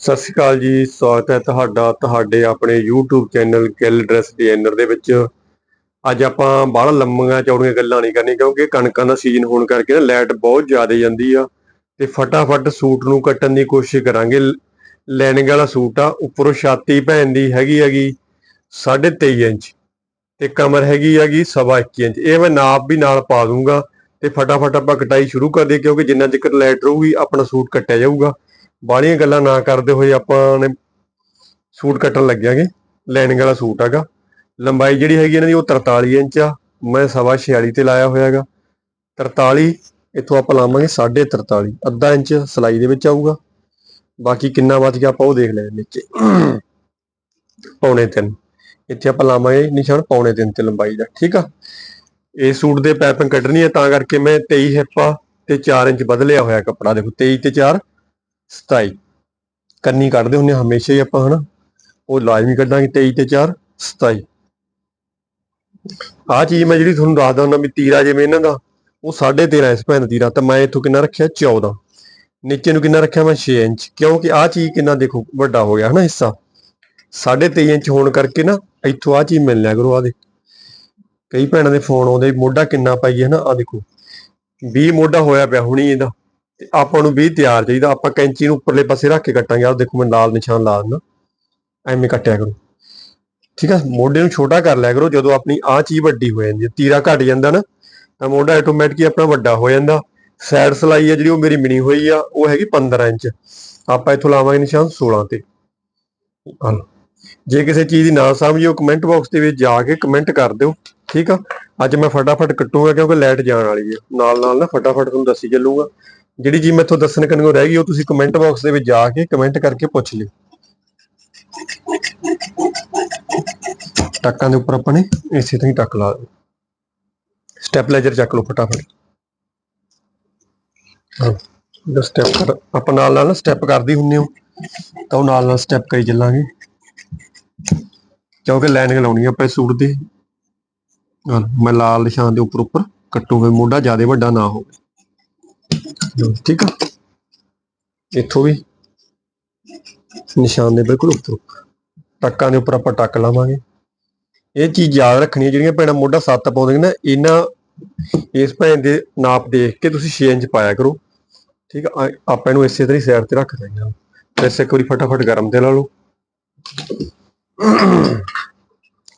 ਸਤਿ ਸ਼੍ਰੀ ਅਕਾਲ ਜੀ, ਸਵਾਗਤ ਹੈ ਤੁਹਾਡਾ ਤੁਹਾਡੇ ਆਪਣੇ YouTube ਚੈਨਲ ਕਿਲ ਡਰੈਸ ਡਿਜ਼ਾਈਨਰ ਦੇ ਵਿੱਚ। ਅੱਜ ਆਪਾਂ ਬਾਹਲਾ ਲੰਮੀਆਂ ਚੌੜੀਆਂ ਗੱਲਾਂ ਨਹੀਂ ਕਰਨੀ ਕਿਉਂਕਿ ਕਣਕਾਂ ਦਾ ਸੀਜ਼ਨ ਹੋਣ ਕਰਕੇ ਨਾ ਲਾਈਟ ਬਹੁਤ ਜ਼ਿਆਦਾ ਜਾਂਦੀ ਆ ਤੇ ਫਟਾਫਟ ਸੂਟ ਨੂੰ ਕੱਟਣ ਦੀ ਕੋਸ਼ਿਸ਼ ਕਰਾਂਗੇ। ਲੈਨਿੰਗ ਵਾਲਾ ਸੂਟ ਆ, ਉੱਪਰੋਂ ਛਾਤੀ ਭੈਣ ਦੀ ਹੈਗੀ ਹੈਗੀ 23.5 ਇੰਚ ਤੇ ਕਮਰ ਹੈਗੀ ਹੈਗੀ 1.5 ਇੰਚ। ਇਹ ਮੈਂ ਨਾਪ ਵੀ ਨਾਲ ਪਾ ਦੂੰਗਾ ਤੇ ਫਟਾਫਟ ਆਪਾਂ ਕਟਾਈ ਸ਼ੁਰੂ ਕਰ ਦਈਏ ਕਿਉਂਕਿ ਜਿੰਨਾ ਚਿਰ ਲਾਈਟ ਰਹੂਗੀ, ਆਪਣਾ ਸੂਟ ਕੱਟਿਆ ਜਾਊਗਾ। ਬਾਹਲੀਆਂ ਗੱਲਾਂ ਨਾ ਕਰਦੇ ਹੋਏ ਆਪਾਂ ਨੇ ਸੂਟ ਕੱਟਣ ਲੱਗਿਆਂਗੇ ਲਾਈਨਿੰਗ ਵਾਲਾ ਸੂਟ ਹੈਗਾ। ਲੰਬਾਈ ਜਿਹੜੀ ਹੈਗੀ ਇਹਨਾਂ ਦੀ ਉਹ 43 ਇੰਚ ਆ। ਮੈਂ ਸਵਾ 46 ਤੇ ਲਾਇਆ ਹੋਇਆ ਹੈਗਾ। 43 ਇੱਥੋਂ ਆਪਾਂ ਲਾਵਾਂਗੇ 43.5 ਅੱਧਾ ਇੰਚ ਸਲਾਈ ਦੇ ਵਿੱਚ ਆਊਗਾ। ਬਾਕੀ ਕਿੰਨਾ ਵੱਧ ਗਿਆ ਆਪਾਂ ਉਹ ਦੇਖ ਲੈਣੇ ਨੀਚੇ। ਪੌਣੇ 3 ਇੱਥੇ ਆਪਾਂ ਲਾਵਾਂਗੇ ਨਿਸ਼ਾਨ ਪੌਣੇ 3 ਤੇ ਲੰਬਾਈ ਦਾ, ਠੀਕ ਆ? ਇਹ ਸੂਟ ਦੇ ਪੈਪਿੰਗ ਕੱਢਣੀ ਹੈ ਤਾਂ ਕਰਕੇ ਮੈਂ 23 ਹਿੱਪਾ ਤੇ 4 ਇੰਚ ਬਦਲਿਆ ਹੋਇਆ ਕੱਪੜਾ। ਦੇਖੋ 23 ਤੇ 4 27 ਕੰਨੀ ਕੱਢਦੇ ਹੁੰਨੇ ਹਮੇਸ਼ਾ ਹੀ ਆਪਾਂ, ਹਨਾ? ਉਹ ਲਾਜ਼ਮੀ ਕੱਢਾਂਗੇ 23 ਤੇ 4 27 ਆ ਚੀਜ਼ ਮੈਂ ਜਿਹੜੀ ਤੁਹਾਨੂੰ ਦੱਸਦਾ ਹੁੰਦਾ, ਵੀ ਤੀਰਾ ਜਿਵੇਂ ਇਹਨਾਂ ਦਾ, ਉਹ 13.5 ਇਸ ਭੈਣ ਦਾ ਤੀਰਾ, ਤਾਂ ਮੈਂ ਇੱਥੋਂ ਕਿੰਨਾ ਰੱਖਿਆ? 14 ਨੀਚੇ ਨੂੰ ਕਿੰਨਾ ਰੱਖਿਆ ਮੈਂ? 6 ਇੰਚ। ਕਿਉਂਕਿ ਆ ਚੀਜ਼ ਕਿੰਨਾ ਦੇਖੋ, ਵੱਡਾ ਹੋ ਗਿਆ, ਹਨਾ, ਹਿੱਸਾ? 23.5 ਇੰਚ ਹੋਣ ਕਰਕੇ ਨਾ, ਇੱਥੋਂ ਆ ਚੀਜ਼ ਮਿਲ ਲਿਆ ਕਰੋ ਆ ਦੇ ਕਈ ਭੈਣਾਂ ਦੇ ਫੋਨ ਆਉਂਦੇ, ਮੋਢਾ ਕਿੰਨਾ ਪਾਈਏ, ਹਨਾ ਆ ਦੇਖੋ। 20 ਮੋਢਾ ਹੋਇਆ ਪਿਆ ਹੁਣੀ ਇਹਦਾ। ਤੇ ਆਪਾਂ ਨੂੰ ਵੀ ਤਿਆਰ ਚਾਹੀਦਾ। ਆਪਾਂ ਕੈਂਚੀ ਨੂੰ ਉੱਪਰਲੇ ਪਾਸੇ ਰੱਖ ਕੇ ਕੱਟਾਂਗੇ। ਆਹ ਦੇਖੋ, ਮੈਂ ਲਾਲ ਨਿਸ਼ਾਨ ਲਾ ਦਿੰਦਾ। ਐਵੇਂ ਕੱਟਿਆ ਕਰੋ। ਠੀਕ ਆ? ਮੋਢੇ ਨੂੰ ਛੋਟਾ ਕਰ ਲਿਆ ਕਰੋ। ਜਦੋਂ ਆਪਣੀ ਆਹ ਚੀਜ਼ ਵੱਡੀ ਹੋ ਜਾਂਦੀ ਹੈ, ਤੀਰਾ ਘਟ ਜਾਂਦਾ ਨਾ, ਤਾਂ ਮੋਢਾ ਆਟੋਮੈਟਿਕਲੀ ਆਪਣਾ ਵੱਡਾ ਹੋ ਜਾਂਦਾ। ਸਾਈਡ ਸਲਾਈ ਹੈ ਜਿਹੜੀ, ਉਹ ਮੇਰੀ ਮਿਣੀ ਹੋਈ ਆ, ਉਹ ਹੈਗੀ 15 ਇੰਚ। ਆਪਾਂ ਇੱਥੋਂ ਲਾਵਾਂਗੇ ਨਿਸ਼ਾਨ 16 ਤੇ। ਆਹ ਜੇ ਕਿਸੇ ਚੀਜ਼ ਦੀ ਨਾ ਸਮਝਿਓ ਕਮੈਂਟ ਬਾਕਸ ਦੇ ਵਿੱਚ ਜਾ ਕੇ ਕਮੈਂਟ ਕਰ ਦਿਓ। ਠੀਕ ਆ? ਅੱਜ ਮੈਂ ਫਟਾਫਟ ਕੱਟੂਗਾ, ਕਿਉਂਕਿ ਲਾਈਟ ਜਾਣ ਵਾਲੀ ਹੈ। ਨਾਲ ਨਾਲ ਨਾ ਫਟਾਫਟ ਤੁਹਾਨੂੰ ਦੱਸੀ ਚੱਲੂਗਾ। ਜਿਹੜੀ ਚੀਜ਼ ਮੈਥੋਂ ਦੱਸਣ ਕੰਨੋਂ ਰਹਿ ਗਈ ਉਹ ਤੁਸੀਂ ਕਮੈਂਟ ਬਾਕਸ ਦੇ ਵਿੱਚ ਜਾ ਕੇ ਕਮੈਂਟ ਕਰਕੇ ਪੁੱਛ ਲਿਓ। ਟੱਕਾਂ ਦੇ ਉੱਪਰ ਆਪਾਂ ਨੇ ਇਸੇ ਤਰ੍ਹਾਂ ਹੀ ਟੱਕ ਲਾ ਸਟੈਪਲਾਈਜ਼ਰ ਚੱਕ ਲਓ ਫਟਾਫਟ। ਹਾਂ ਸਟੈਪ ਆਪਾਂ ਨਾਲ ਨਾਲ ਸਟੈਪ ਕਰਦੀ ਹੁੰਨੇ ਹੋ। ਤਾਂ ਉਹ ਨਾਲ ਨਾਲ ਸਟੈਪ ਕਰੀ ਚੱਲਾਂਗੇ। ਕਿਉਂਕਿ ਲਾਈਨਿੰਗ ਲਾਉਣੀ ਆਪਾਂ ਸੂਟ ਦੇ। ਹਾਂ, ਮੈਂ ਲਾਲ ਨਿਸ਼ਾਨ ਦੇ ਉੱਪਰ ਉੱਪਰ ਕੱਟੂਗਾ ਮੋਢਾ ਜ਼ਿਆਦਾ ਵੱਡਾ ਨਾ ਹੋਵੇ। ਠੀਕ ਆ? ਇੱਥੋਂ ਵੀ ਨਿਸ਼ਾਨ ਦੇ ਬਿਲਕੁਲ ਉੱਪਰ ਟੱਕਾਂ ਦੇ ਉੱਪਰ ਆਪਾਂ ਟੱਕ ਲਾਵਾਂਗੇ। ਇਹ ਚੀਜ਼ ਯਾਦ ਰੱਖਣੀ ਹੈ, ਜਿਹੜੀਆਂ ਭੈਣਾਂ ਮੋਢਾ 7 ਪਾਉਂਦੀਆਂ ਨਾ ਇਹਨਾਂ ਇਸ ਭੈਣ ਦੇ ਨਾਪ ਦੇਖ ਕੇ ਤੁਸੀਂ 6 ਇੰਚ ਪਾਇਆ ਕਰੋ। ਠੀਕ ਆ? ਆਪਾਂ ਇਹਨੂੰ ਇਸੇ ਤਰ੍ਹਾਂ ਹੀ ਸਾਈਡ ਤੇ ਰੱਖ ਦਿੰਦੇ ਹਾਂ। ਫਿਰ ਇੱਕ ਵਾਰੀ ਫਟਾਫਟ ਗਰਮ ਤੇ ਲਾ ਲਓ।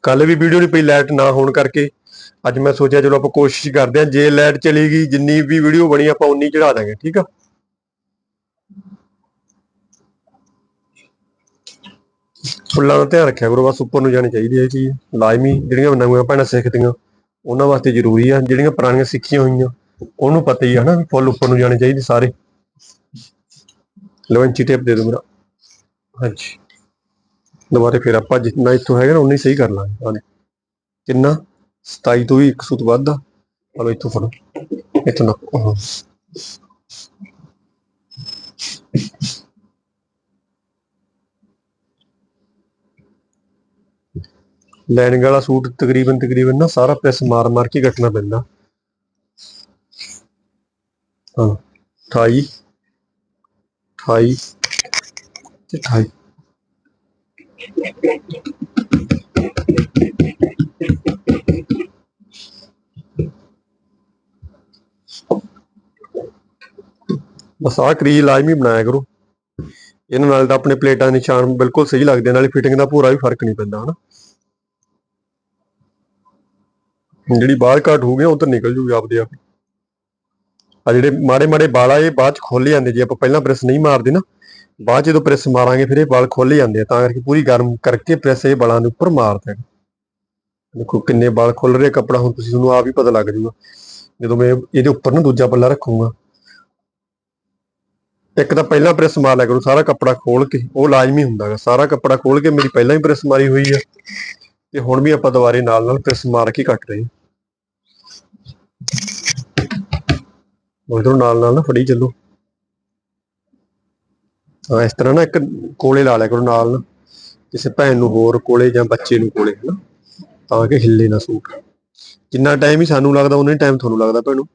ਕੱਲ ਵੀ ਵੀਡੀਓ ਨਹੀਂ ਪਈ ਲਾਈਟ ਨਾ ਹੋਣ ਕਰਕੇ ਅੱਜ ਮੈਂ ਸੋਚਿਆ ਚਲੋ ਆਪਾਂ ਕੋਸ਼ਿਸ਼ ਕਰਦੇ ਹਾਂ, ਜੇ ਲਾਈਟ ਚਲੀ ਗਈ, ਜਿੰਨੀ ਵੀ ਵੀਡੀਓ ਬਣੀ, ਆਪਾਂ ਉਨੀ ਚੜਾ ਦਾਂਗੇ, ਠੀਕ ਆ? ਫੁੱਲਾਂ ਦਾ ਧਿਆਨ ਰੱਖਿਆ ਕਰੋ, ਬਸ ਉੱਪਰ ਨੂੰ ਜਾਣੀ ਚਾਹੀਦੀ ਹੈ ਚੀਜ਼। ਲਾਜ਼ਮੀ ਜਿਹੜੀਆਂ ਨਵੀਆਂ ਭੈਣਾਂ ਸਿੱਖਦੀਆਂ ਉਹਨਾਂ ਵਾਸਤੇ ਜ਼ਰੂਰੀ ਆ। ਜਿਹੜੀਆਂ ਪੁਰਾਣੀਆਂ ਸਿੱਖੀਆਂ ਹੋਈਆਂ, ਉਹਨੂੰ ਪਤਾ ਹੀ ਆ ਨਾ ਫੁੱਲ ਉੱਪਰ ਨੂੰ ਜਾਣੇ ਚਾਹੀਦੇ ਸਾਰੇ। ਲਵੰਚੀ ਟੇਪ ਦੇ ਦੋ ਮੇਰਾ। ਹਾਂਜੀ। ਦੁਬਾਰੇ ਫਿਰ ਆਪਾਂ ਜਿੰਨਾ ਇੱਥੋਂ ਹੈਗਾ ਨਾ ਉਨੀ ਸਹੀ ਕਰ ਲਾਂਗੇ। ਆਹ ਕਿੰਨਾ 27 ਤੋਂ ਵੀ 100 ਤੋਂ ਵੱਧ ਆ। ਚਲੋ ਇੱਥੋਂ ਫੜੋ। ਇੱਥੋਂ ਨਾ ਹਾਂ। ਵਾਲਾ ਸੂਟ ਤਕਰੀਬਨ ਤਕਰੀਬਨ ਨਾ ਸਾਰਾ ਪ੍ਰੈਸ ਮਾਰ ਮਾਰ ਕੇ ਕੱਟਣਾ ਪੈਂਦਾ। ਹਾਂ 28 28 ਤੇ 28 ਬਸ ਆਹ ਕਰੀਜ ਲਾਜ਼ਮੀ ਬਣਾਇਆ ਕਰੋ। ਇਹਨਾਂ ਨਾਲ ਤਾਂ ਆਪਣੇ ਪਲੇਟਾਂ ਦੇ ਨਿਸ਼ਾਨ ਬਿਲਕੁਲ ਸਹੀ ਲੱਗਦੇ ਨਾਲੇ ਫਿਟਿੰਗ ਦਾ ਪੂਰਾ ਵੀ ਫ਼ਰਕ ਨਹੀਂ ਪੈਂਦਾ, ਹਨਾ। ਜਿਹੜੀ ਬਾਹਰ ਘਾਟ ਹੋ ਗਈ, ਉਹ ਤਾਂ ਨਿਕਲ ਜੂਗੀ ਆਪਦੇ ਆਪ ਆ ਜਿਹੜੇ ਮਾੜੇ ਮਾੜੇ ਵਾਲ ਆ, ਇਹ ਬਾਅਦ ਚ ਖੁੱਲ ਜਾਂਦੇ, ਜੇ ਆਪਾਂ ਪਹਿਲਾਂ ਪ੍ਰੈਸ ਨਹੀਂ ਮਾਰਦੇ ਨਾ, ਬਾਅਦ ਚ ਜਦੋਂ ਪ੍ਰੈਸ ਮਾਰਾਂਗੇ, ਫਿਰ ਇਹ ਵਾਲ ਖੁੱਲ ਜਾਂਦੇ ਆ, ਤਾਂ ਕਰਕੇ ਪੂਰੀ ਗਰਮ ਕਰਕੇ ਪ੍ਰੈਸ ਇਹ ਵਾਲਾਂ ਦੇ ਉੱਪਰ ਮਾਰਦੇ ਆ ਦੇਖੋ ਕਿੰਨੇ ਵਾਲ ਖੁੱਲ ਰਹੇ ਕੱਪੜਾ, ਹੁਣ ਤੁਸੀਂ ਤੁਹਾਨੂੰ ਆਪ ਹੀ ਪਤਾ ਲੱਗ ਜੂਗਾ। ਜਦੋਂ ਮੈਂ ਇਹਦੇ ਉੱਪਰ ਨਾ ਦੂਜਾ ਪੱਲਾ ਰੱਖੂੰਗਾ ਇੱਕ ਤਾਂ ਪਹਿਲਾਂ ਪ੍ਰੈਸ ਮਾਰ ਲਿਆ ਕਰੋ, ਸਾਰਾ ਕੱਪੜਾ ਖੋਲ ਕੇ, ਉਹ ਲਾਜ਼ਮੀ ਹੁੰਦਾ ਗਾ, ਸਾਰਾ ਕੱਪੜਾ ਖੋਲ ਕੇ ਮੇਰੀ ਪਹਿਲਾਂ ਹੀ ਪ੍ਰੈਸ ਮਾਰੀ ਹੋਈ ਆ। ਤੇ ਹੁਣ ਵੀ ਆਪਾਂ ਦੁਬਾਰੇ ਨਾਲ ਨਾਲ ਪ੍ਰੈਸ ਮਾਰ ਕੇ ਕੱਟ ਰਹੇ ਉਧਰੋਂ ਨਾਲ ਨਾਲ ਨਾ ਫੜੀ ਚੱਲੋ। ਹਾਂ, ਇਸ ਤਰ੍ਹਾਂ ਨਾ ਇੱਕ ਕੋਲੇ ਲਾ ਲਿਆ ਕਰੋ ਨਾਲ ਕਿਸੇ ਭੈਣ ਨੂੰ ਹੋਰ ਕੋਲੇ ਜਾਂ ਬੱਚੇ ਨੂੰ ਕੋਲੇ, ਹਨਾ। ਤਾਂ ਕਿ ਹਿੱਲੇ ਨਾ ਸੂਟ। ਜਿੰਨਾ ਟਾਈਮ ਹੀ ਸਾਨੂੰ ਲੱਗਦਾ, ਉਨਾ ਹੀ ਟਾਈਮ ਤੁਹਾਨੂੰ ਲੱਗਦਾ ਭੈਣੋ।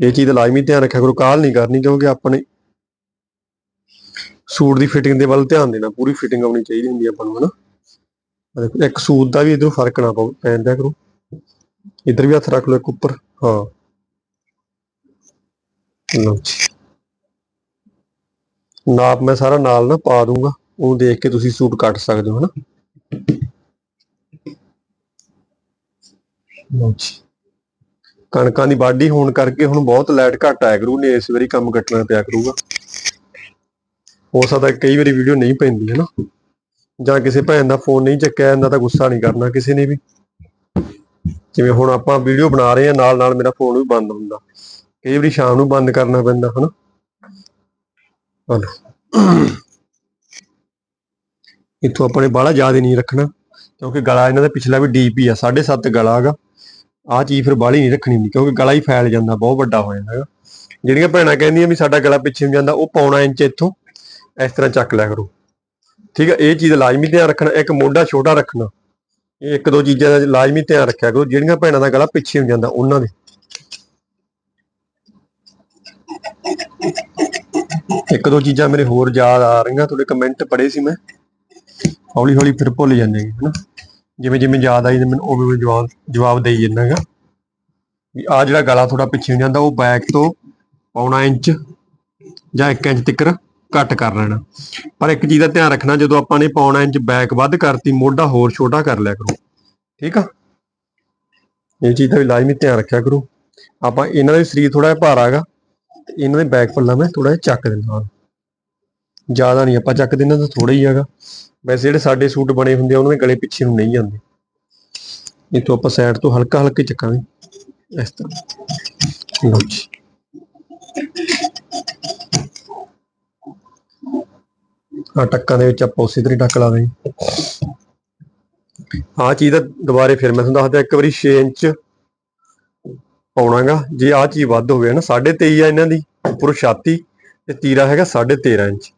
ਇਹ ਚੀਜ਼ ਦਾ ਲਾਜ਼ਮੀ ਧਿਆਨ ਰੱਖਿਆ ਕਰੋ, ਕਾਲ ਨਹੀਂ ਕਰਨੀ ਕਿਉਂਕਿ ਆਪਣੇ ਸੂਟ ਦੀ ਫਿਟਿੰਗ ਦੇ ਵੱਲ ਧਿਆਨ ਦੇਣਾ, ਪੂਰੀ ਫਿਟਿੰਗ ਆਉਣੀ ਚਾਹੀਦੀ ਹੁੰਦੀ ਆਪਾਂ ਨੂੰ, ਹਨਾ? ਇੱਕ ਸੂਟ ਦਾ ਵੀ ਇਧਰੋਂ ਫ਼ਰਕ ਨਾ ਪਊ ਪੈਂਦਾ ਕਰੋ। ਇਧਰ ਵੀ ਹੱਥ ਰੱਖ ਲਓ ਇੱਕ ਉੱਪਰ, ਹਾਂ। ਲਓ ਜੀ। ਨਾਪ ਮੈਂ ਸਾਰਾ ਨਾਲ ਨਾ ਪਾ ਦੂੰਗਾ, ਉਹ ਦੇਖ ਕੇ ਤੁਸੀਂ ਸੂਟ ਕੱਟ ਸਕਦੇ ਹੋ, ਹਨਾ? ਲਓ ਜੀ। ਕਣਕਾਂ ਦੀ ਵਾਢੀ ਹੋਣ ਕਰਕੇ ਹੁਣ ਬਹੁਤ ਲਾਈਟ ਘੱਟ ਆਇਆ ਕਰੂ ਨੇ ਇਸ ਵਾਰੀ ਕੰਮ ਕੱਟਣਾ ਪਿਆ ਕਰੂਗਾ। ਹੋ ਸਕਦਾ ਕਈ ਵਾਰੀ ਵੀਡੀਓ ਨਹੀਂ ਪੈਂਦੀ ਹੈ ਨਾ ਜਾਂ ਕਿਸੇ ਭੈਣ ਦਾ ਫੋਨ ਨਹੀਂ ਚੱਕਿਆ ਜਾਂਦਾ ਤਾਂ ਗੁੱਸਾ ਨਹੀਂ ਕਰਨਾ ਕਿਸੇ ਨੇ ਵੀ। ਜਿਵੇਂ ਹੁਣ ਆਪਾਂ ਵੀਡੀਓ ਬਣਾ ਰਹੇ ਆ ਨਾਲ ਨਾਲ ਮੇਰਾ ਫੋਨ ਵੀ ਬੰਦ ਹੁੰਦਾ। ਕਈ ਵਾਰੀ ਸ਼ਾਮ ਨੂੰ ਬੰਦ ਕਰਨਾ ਪੈਂਦਾ, ਹਨਾ? ਹਲੋ। ਇੱਥੋਂ ਆਪਣੇ ਬਾਹਲਾ ਜ਼ਿਆਦਾ ਨਹੀਂ ਰੱਖਣਾ, ਕਿਉਂਕਿ ਗਲਾ ਇਹਨਾਂ ਦਾ ਪਿਛਲਾ ਵੀ ਡੀਪ ਹੀ ਆ 7.5 ਗਲਾ ਹੈਗਾ। ਆਹ ਚੀਜ਼ ਫਿਰ ਬਾਹਲੀ ਨਹੀਂ ਰੱਖਣੀ ਹੁੰਦੀ, ਕਿਉਂਕਿ ਗਲਾ ਹੀ ਫੈਲ ਜਾਂਦਾ, ਬਹੁਤ ਵੱਡਾ ਹੋ ਜਾਂਦਾ ਹੈਗਾ। ਜਿਹੜੀਆਂ ਭੈਣਾਂ ਕਹਿੰਦੀਆਂ ਵੀ ਸਾਡਾ ਗਲਾ ਪਿੱਛੇ ਨੂੰ ਜਾਂਦਾ, ਉਹ ਪੌਣਾ ਇੰਚ ਇੱਥੋਂ ਇਸ ਤਰ੍ਹਾਂ ਚੱਕ ਲਿਆ ਕਰੋ। ਠੀਕ ਹੈ ਇਹ ਚੀਜ਼ ਲਾਜ਼ਮੀ ਧਿਆਨ ਰੱਖਣਾ, ਇੱਕ ਮੋਢਾ ਛੋਟਾ ਰੱਖਣਾ, ਇਹ ਇੱਕ ਦੋ ਚੀਜ਼ਾਂ ਦਾ ਲਾਜ਼ਮੀ ਧਿਆਨ ਰੱਖਿਆ ਕਰੋ, ਜਿਹੜੀਆਂ ਭੈਣਾਂ ਦਾ ਗਲਾ ਪਿੱਛੇ ਨੂੰ ਜਾਂਦਾ, ਉਹਨਾਂ ਦੇ। ਇੱਕ ਦੋ ਚੀਜ਼ਾਂ ਮੇਰੇ ਹੋਰ ਯਾਦ ਆ ਰਹੀਆਂ, ਤੁਹਾਡੇ ਕਮੈਂਟ ਪੜ੍ਹੇ ਸੀ ਮੈਂ। ਹੌਲੀ ਹੌਲੀ ਫਿਰ ਭੁੱਲ ਜਾਂਦੇ ਹੈਗੇ, ਹਨਾ? ਜਿਵੇਂ ਜਿਵੇਂ ਯਾਦ ਆਈ ਤੇ ਮੈਨੂੰ ਉਵੇਂ ਉਵੇਂ ਜਵਾਬ ਜਵਾਬ ਦੇਈ ਜਾਂਦਾ ਹੈਗਾ ਵੀ ਆ ਜਿਹੜਾ ਗਲਾ ਥੋੜਾ ਪਿੱਛੇ ਨੂੰ ਜਾਂਦਾ, ਉਹ ਬੈਕ ਤੋਂ ਪੌਣਾ ਇੰਚ ਜਾਂ 1 ਇੰਚ ਤੱਕ ਘੱਟ ਕਰ ਲੈਣਾ। ਪਰ ਇੱਕ ਚੀਜ਼ ਦਾ ਧਿਆਨ ਰੱਖਣਾ, ਜਦੋਂ ਆਪਾਂ ਨੇ ਪੌਣਾ ਇੰਚ ਬੈਕ ਵੱਧ ਕਰਤੀ, ਮੋਢਾ ਹੋਰ ਛੋਟਾ ਕਰ ਲਿਆ ਕਰੋ। ਠੀਕ ਆ? ਇਹ ਚੀਜ਼ ਦਾ ਵੀ ਲਾਜ਼ਮੀ ਧਿਆਨ ਰੱਖਿਆ ਕਰੋ। ਆਪਾਂ ਇਹਨਾਂ ਦਾ ਸਰੀਰ ਥੋੜਾ ਜਿਹਾ ਭਾਰਾ ਹੈਗਾ, ਤੇ ਇਹਨਾਂ ਦੇ ਬੈਕ ਪੱਲਾ ਮੈਂ ਥੋੜਾ ਜਿਹਾ ਚੱਕ ਦਿੰਦਾ ਹਾਂ। ਜ਼ਿਆਦਾ ਨਹੀਂ, ਆਪਾਂ ਚੱਕਦੇ ਦਿੰਦਾ ਤਾਂ ਥੋੜਾ ਹੀ ਹੈਗਾ। ਵੈਸੇ ਜਿਹੜੇ ਸਾਡੇ ਸੂਟ ਬਣੇ ਹੁੰਦੇ ਆ, ਉਹਨਾਂ ਦੇ ਗਲੇ ਪਿੱਛੇ ਨੂੰ ਨਹੀਂ ਜਾਂਦੇ। ਇੱਥੋਂ ਆਪਾਂ ਸਾਈਡ ਤੋਂ ਹਲਕਾ ਹਲਕੇ ਚੱਕਾਂਗੇ। ਇਸ ਤਰ੍ਹਾਂ। ਲਓ ਜੀ। ਆ ਟੱਕਾਂ ਦੇ ਵਿੱਚ ਆਪਾਂ ਉਸੇ ਤਰ੍ਹਾਂ ਟੱਕ ਲਾ ਦੇਣੀ ਆ ਚੀਜ਼ ਦਾ ਦੁਬਾਰੇ ਫਿਰ ਮੈਂ ਤੁਹਾਨੂੰ ਦੱਸਦਾ, ਇੱਕ ਵਾਰੀ 6 ਇੰਚ ਪਾਉਣਾਗਾ। ਜੇ ਆ ਚੀਜ਼ ਵੱਧ ਹੋਵੇ ਨਾ 23.5 ਆ ਇਹਨਾਂ ਦੀ ਉੱਪਰੋਂ ਛਾਤੀ, ਤੇ ਤੀਰਾ ਹੈਗਾ 13.5 ਇੰਚ।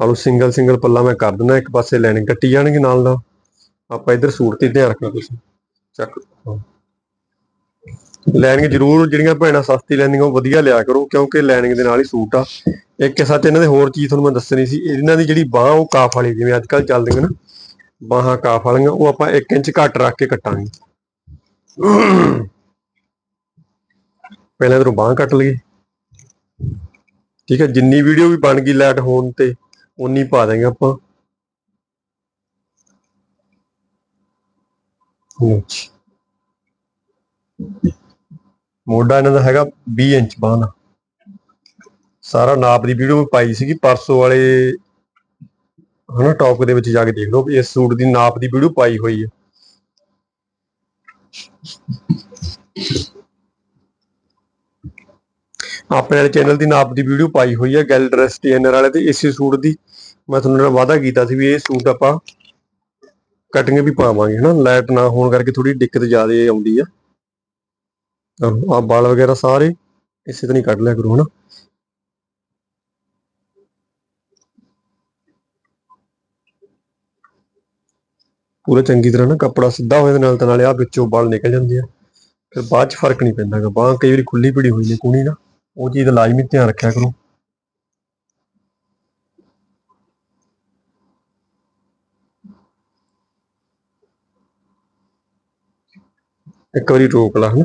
ਆਲੂ ਸਿੰਗਲ ਸਿੰਗਲ ਪੱਲਾ ਮੈਂ ਕਰ ਦਿੰਦਾ, ਇੱਕ ਪਾਸੇ ਲਾਈਨਿੰਗ ਕੱਟੀ ਜਾਣਗੇ ਨਾਲ ਨਾਲ। ਆਪਾਂ ਇਧਰ ਸੂਟ ਤੇ ਧਿਆਨ ਰੱਖਣਾ ਤੁਸੀਂ। ਚੱਕ। ਲਾਈਨਿੰਗ ਜ਼ਰੂਰ ਜਿਹੜੀਆਂ ਭੈਣਾਂ ਸਸਤੀ ਲੈਂਦੀਆਂ, ਉਹ ਵਧੀਆ ਲਿਆ ਕਰੋ, ਕਿਉਂਕਿ ਲਾਈਨਿੰਗ ਦੇ ਨਾਲ ਹੀ ਸੂਟ ਆ। ਇੱਕ ਸੱਚ, ਇਹਨਾਂ ਦੇ ਹੋਰ ਚੀਜ਼ ਤੁਹਾਨੂੰ ਮੈਂ ਦੱਸਣੀ ਸੀ, ਇਹਨਾਂ ਦੀ ਜਿਹੜੀ ਬਾਹ, ਉਹ ਕਾਫ ਵਾਲੀ, ਜਿਵੇਂ ਅੱਜ ਕੱਲ ਚੱਲਦੀਆਂ ਨਾ, ਬਾਹਾਂ ਕਾਫ ਵਾਲੀਆਂ, ਉਹ ਆਪਾਂ 1 ਇੰਚ ਘੱਟ ਰੱਖ ਕੇ ਕੱਟਾਂਗੇ। ਪਹਿਲਾਂ ਇਧਰੋਂ ਬਾਹ ਕੱਟ ਲਈਏ। ਠੀਕ ਹੈ, ਜਿੰਨੀ ਵੀਡੀਓ ਵੀ ਬਣ ਗਈ ਲੈਟ ਹੋਣ ਤੇ। ਉਨੀ ਪਾ ਦਾਂਗੇ ਆਪਾਂ। ਮੋਢਾ ਇਹਨਾਂ ਦਾ ਹੈਗਾ 20 ਇੰਚ ਬਾਂਹ ਦਾ। ਸਾਰਾ ਨਾਪ ਦੀ ਵੀਡੀਓ ਪਾਈ ਸੀਗੀ, ਪਰਸੋ ਵਾਲੇ ਹਨਾ ਟੌਪ ਦੇ ਵਿੱਚ ਜਾ ਕੇ ਦੇਖ ਲਓ ਇਸ ਸੂਟ ਦੀ ਨਾਪ ਦੀ ਵੀਡੀਓ ਪਾਈ ਹੋਈ ਹੈ। ਆਪਣੇ ਵਾਲੇ ਚੈਨਲ ਦੀ ਨਾਪ ਦੀ ਵੀਡੀਓ ਪਾਈ ਹੋਈ ਹੈ ਗੈਲ ਡਰੈਸ ਟੇਨਰ ਵਾਲੇ ਤੇ ਇਸੇ ਸੂਟ ਦੀ। ਮੈਂ ਤੁਹਾਨੂੰ ਨਾਲ ਵਾਅਦਾ ਕੀਤਾ ਸੀ ਵੀ ਇਹ ਸੂਟ ਆਪਾਂ ਕਟਿੰਗ ਵੀ ਪਾਵਾਂਗੇ, ਹਨਾ? ਲਾਈਟ ਨਾ ਹੋਣ ਕਰਕੇ ਥੋੜੀ ਦਿੱਕਤ ਜ਼ਿਆਦਾ ਆਉਂਦੀ ਆ। ਆ ਵਾਲ ਵਗੈਰਾ ਸਾਰੇ ਇਸੇ ਤਰ੍ਹਾਂ ਹੀ ਕੱਢ ਲਿਆ ਕਰੋ, ਹਨਾ? ਪੂਰਾ ਚੰਗੀ ਤਰ੍ਹਾਂ ਨਾ ਕੱਪੜਾ ਸਿੱਧਾ ਹੋਏ ਦੇ ਨਾਲ ਤਾਂ ਨਾਲੇ ਆ ਵਿੱਚੋਂ ਬਾਲ ਨਿਕਲ ਜਾਂਦੇ ਆ। ਫਿਰ ਬਾਅਦ ਚ ਫ਼ਰਕ ਨਹੀਂ ਪੈਂਦਾਗਾ ਬਾਹ ਕਈ ਵਾਰੀ ਖੁੱਲੀ ਪੜੀ ਹੋਈ ਨੇ, ਕੂਣੀ ਨਾ ਉਹ ਚੀਜ਼ ਦਾ ਲਾਜ਼ਮੀ ਧਿਆਨ ਰੱਖਿਆ ਕਰੋ। ਇੱਕ ਵਾਰੀ ਰੋਕ ਲਾ ਹਨਾ?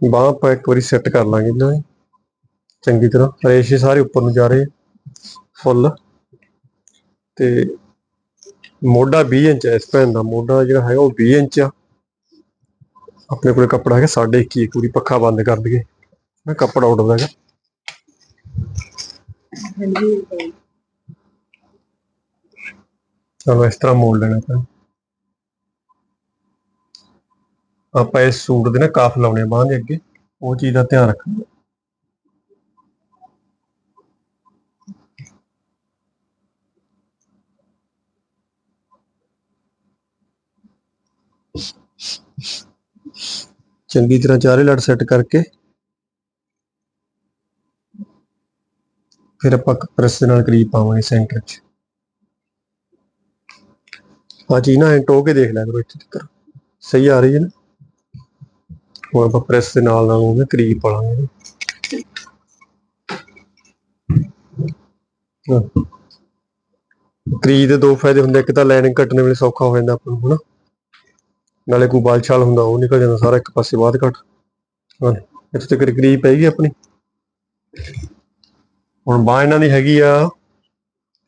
ਬਾਹ ਆਪਾਂ ਇੱਕ ਵਾਰੀ ਸੈੱਟ ਕਰ ਲਾਂਗੇ ਦੀ। ਚੰਗੀ ਤਰ੍ਹਾਂ। ਰੇਸ਼ੇ ਸਾਰੇ ਉੱਪਰ ਨੂੰ ਜਾ ਰਹੇ ਫੁੱਲ। ਤੇ ਮੋਢਾ 20 ਇੰਚ ਹੈ, ਇਸ ਭੈਣ ਦਾ ਮੋਢਾ ਜਿਹੜਾ ਹੈਗਾ ਉਹ 20 ਇੰਚ ਆ। ਆਪਣੇ ਕੋਲ ਕੱਪੜਾ ਹੈਗਾ 21.5 ਪੂਰੀ ਪੱਖਾ ਬੰਦ ਕਰ ਦਈਏ। ਮੈਂ ਕੱਪੜਾ ਉੱਡਦਾ ਹੈਗਾ। ਚਲੋ ਇਸ ਤਰ੍ਹਾਂ ਮੋੜ ਲੈਣਾ ਤਾਂ ਆਪਾਂ ਇਸ ਸੂਟ ਦੇ ਨਾ ਕਾਫ ਲਾਉਣੇ ਬਾਂਹ ਦੇ ਅੱਗੇ। ਉਹ ਚੀਜ਼ ਦਾ ਧਿਆਨ ਰੱਖਣਾ। ਚੰਗੀ ਤਰ੍ਹਾਂ ਚਾਰੇ ਲੜ ਸੈੱਟ ਕਰਕੇ। ਫਿਰ ਆਪਾਂ ਪ੍ਰੈਸ ਦੇ ਨਾਲ ਕਰੀਬ ਪਾਵਾਂਗੇ ਸੈਂਟਰ 'ਚ। ਆ ਚੀਜ਼ ਨਾ ਐਂ ਟੋ ਕੇ ਦੇਖ ਲਿਆ ਕਰੋ ਇੱਥੇ ਤੱਕ। ਸਹੀ ਆ ਰਹੀ ਹੈ ਨਾ? ਹੁਣ ਆਪਾਂ ਪ੍ਰੈਸ ਦੇ ਨਾਲ ਨਾਲ ਉਹਨੇ ਕਰੀਬ ਪਾਵਾਂਗੇ ਕਰੀਬ ਦੇ ਦੋ ਫਾਇਦੇ ਹੁੰਦੇ ਇੱਕ ਤਾਂ ਲਾਈਨਿੰਗ ਕੱਟਣ ਵੇਲੇ ਸੌਖਾ ਹੋ ਜਾਂਦਾ ਆਪਾਂ ਨੂੰ, ਹਨਾ? ਨਾਲੇ ਕੋਈ ਬਾਲ ਛਾਲ ਹੁੰਦਾ, ਉਹ ਨਿਕਲ ਜਾਂਦਾ ਸਾਰਾ ਇੱਕ ਪਾਸੇ ਬਾਅਦ ਕੱਟ ਹਾਂ ਇੱਥੇ ਤੱਕ ਕਰੀਬ ਪੈ ਗਈ ਆਪਣੀ। ਹੁਣ ਬਾਹ ਇਹਨਾਂ ਦੀ ਹੈਗੀ ਆ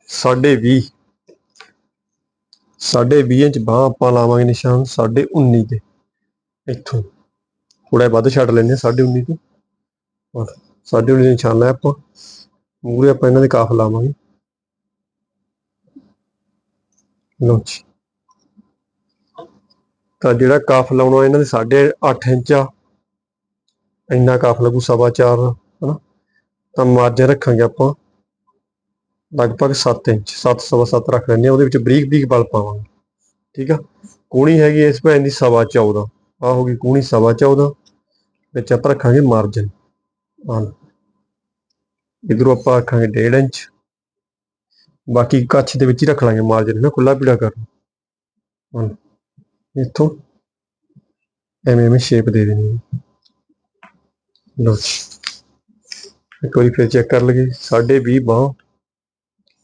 ਸਾਢੇ 20 ਸਾਢੇ 20 ਇੰਚ ਬਾਹ ਆਪਾਂ ਲਾਵਾਂਗੇ ਨਿਸ਼ਾਨ, ਸਾਢੇ 19 ਤੇ। ਇੱਥੋਂ ਥੋੜਾ ਵੱਧ ਛੱਡ ਲੈਂਦੇ ਹਾਂ, ਸਾਢੇ 19 ਤੋਂ। ਔਰ ਸਾਢੇ 19 ਨਿਸ਼ਾਨ ਲਾਇਆ ਆਪਾਂ। ਮੂਰੇ ਆਪਾਂ ਇਹਨਾਂ ਦੇ ਕਾਫ ਲਾਵਾਂਗੇ। ਲਓ ਜੀ। ਤਾਂ ਜਿਹੜਾ ਕਾਫ ਲਾਉਣਾ ਇਹਨਾਂ ਦੇ ਸਾਢੇ 8 ਇੰਚ ਆ। ਇੰਨਾ ਕਾਫ ਲੱਗੂ ਸਵਾ ਚਾਰ, ਹਨਾ? ਤਾਂ ਮਾਰਜਨ ਰੱਖਾਂਗੇ ਆਪਾਂ ਲਗਭਗ 7 ਇੰਚ 7 ਸਵਾ 7 ਰੱਖ ਲੈਂਦੇ ਆ ਉਹਦੇ ਵਿੱਚ ਬਰੀਕ ਬਰੀਕ ਬਲ ਪਾਵਾਂਗੇ, ਠੀਕ ਆ? ਕੂਣੀ ਹੈਗੀ ਇਸ ਭੈਣ ਦੀ ਸਵਾ 14 ਆ ਹੋ ਗਈ ਕੂਣੀ ਸਵਾ 14 ਵਿੱਚ ਆਪਾਂ ਰੱਖਾਂਗੇ ਮਾਰਜਨ ਹਾਂ ਇਧਰੋਂ ਆਪਾਂ ਰੱਖਾਂਗੇ 1.5 ਇੰਚ, ਬਾਕੀ ਕੱਛ ਦੇ ਵਿੱਚ ਹੀ ਰੱਖ ਲਾਂਗੇ ਮਾਰਜਨ ਨਾ ਖੁੱਲਾ ਪੀੜਾ ਕਰ ਹਾਂ ਇੱਥੋਂ ਐਵੇਂ ਐਵੇਂ ਸ਼ੇਪ ਦੇ ਦੇਣੀ ਹੈ ਲਓ ਇੱਕ ਵਾਰੀ ਫਿਰ ਚੈੱਕ ਕਰ ਲਈਏ। ਸਾਢੇ 20 ਬਾਹ।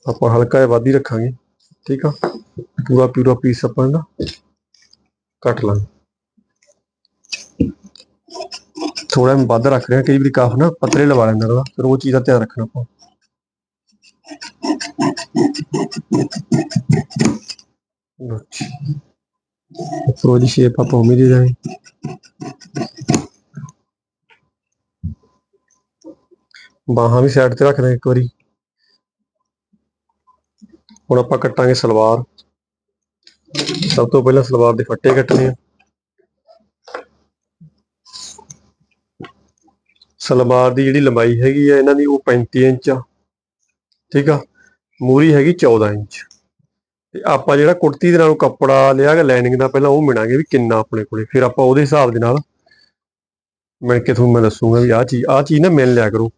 ਆਪਾਂ ਹਲਕਾ ਜਿਹਾ ਵੱਧ ਹੀ ਰੱਖਾਂਗੇ। ਠੀਕ ਆ? ਪੂਰਾ ਪੂਰਾ ਪੀਸ ਆਪਾਂ ਨਾ ਕੱਟ ਲਾਂਗੇ। ਥੋੜਾ ਮੈਂ ਵੱਧ ਰੱਖ ਰਿਹਾ ਕਈ ਵਾਰੀ ਕਾਫ ਨਾ ਪਤਲੇ ਲਵਾ ਲੈਂਦਾ ਉਹਦਾ ਫਿਰ ਉਹ ਚੀਜ਼ ਦਾ ਧਿਆਨ ਰੱਖਣਾ ਆਪਾਂ। ਲਓ ਜੀ ਉੱਪਰੋਂ ਸ਼ੇਪ ਆਪਾਂ ਉਮੀਦ ਦੇ ਜਾਏ ਬਾਹਾਂ ਵੀ ਸਾਈਡ ਤੇ ਰੱਖਦੇ ਇੱਕ ਵਾਰੀ। ਹੁਣ ਆਪਾਂ ਕੱਟਾਂਗੇ ਸਲਵਾਰ। ਸਭ ਤੋਂ ਪਹਿਲਾਂ ਸਲਵਾਰ ਦੇ ਫੱਟੇ ਕੱਟਣੇ ਆ। ਸਲਵਾਰ ਦੀ ਜਿਹੜੀ ਲੰਬਾਈ ਹੈਗੀ ਆ, ਇਹਨਾਂ ਦੀ ਉਹ 35 ਇੰਚ ਆ। ਠੀਕ ਆ? ਮੂਰੀ ਹੈਗੀ 14 ਇੰਚ। ਤੇ ਆਪਾਂ ਜਿਹੜਾ ਕੁੜਤੀ ਦੇ ਨਾਲ ਕੱਪੜਾ ਲਿਆ ਗਿਆ ਲਾਈਨਿੰਗ ਦਾ, ਪਹਿਲਾਂ ਉਹ ਮਿਣਾਂਗੇ ਵੀ ਕਿੰਨਾ ਆਪਣੇ ਕੋਲੇ। ਫਿਰ ਆਪਾਂ ਉਹਦੇ ਹਿਸਾਬ ਦੇ ਨਾਲ ਮਿਣ ਕੇ ਤੁਹਾਨੂੰ ਮੈਂ ਦੱਸੂਗਾ ਵੀ ਆਹ ਚੀਜ਼ ਆਹ ਚੀਜ਼ ਨਾ ਮਿਲ ਲਿਆ ਕਰੋ।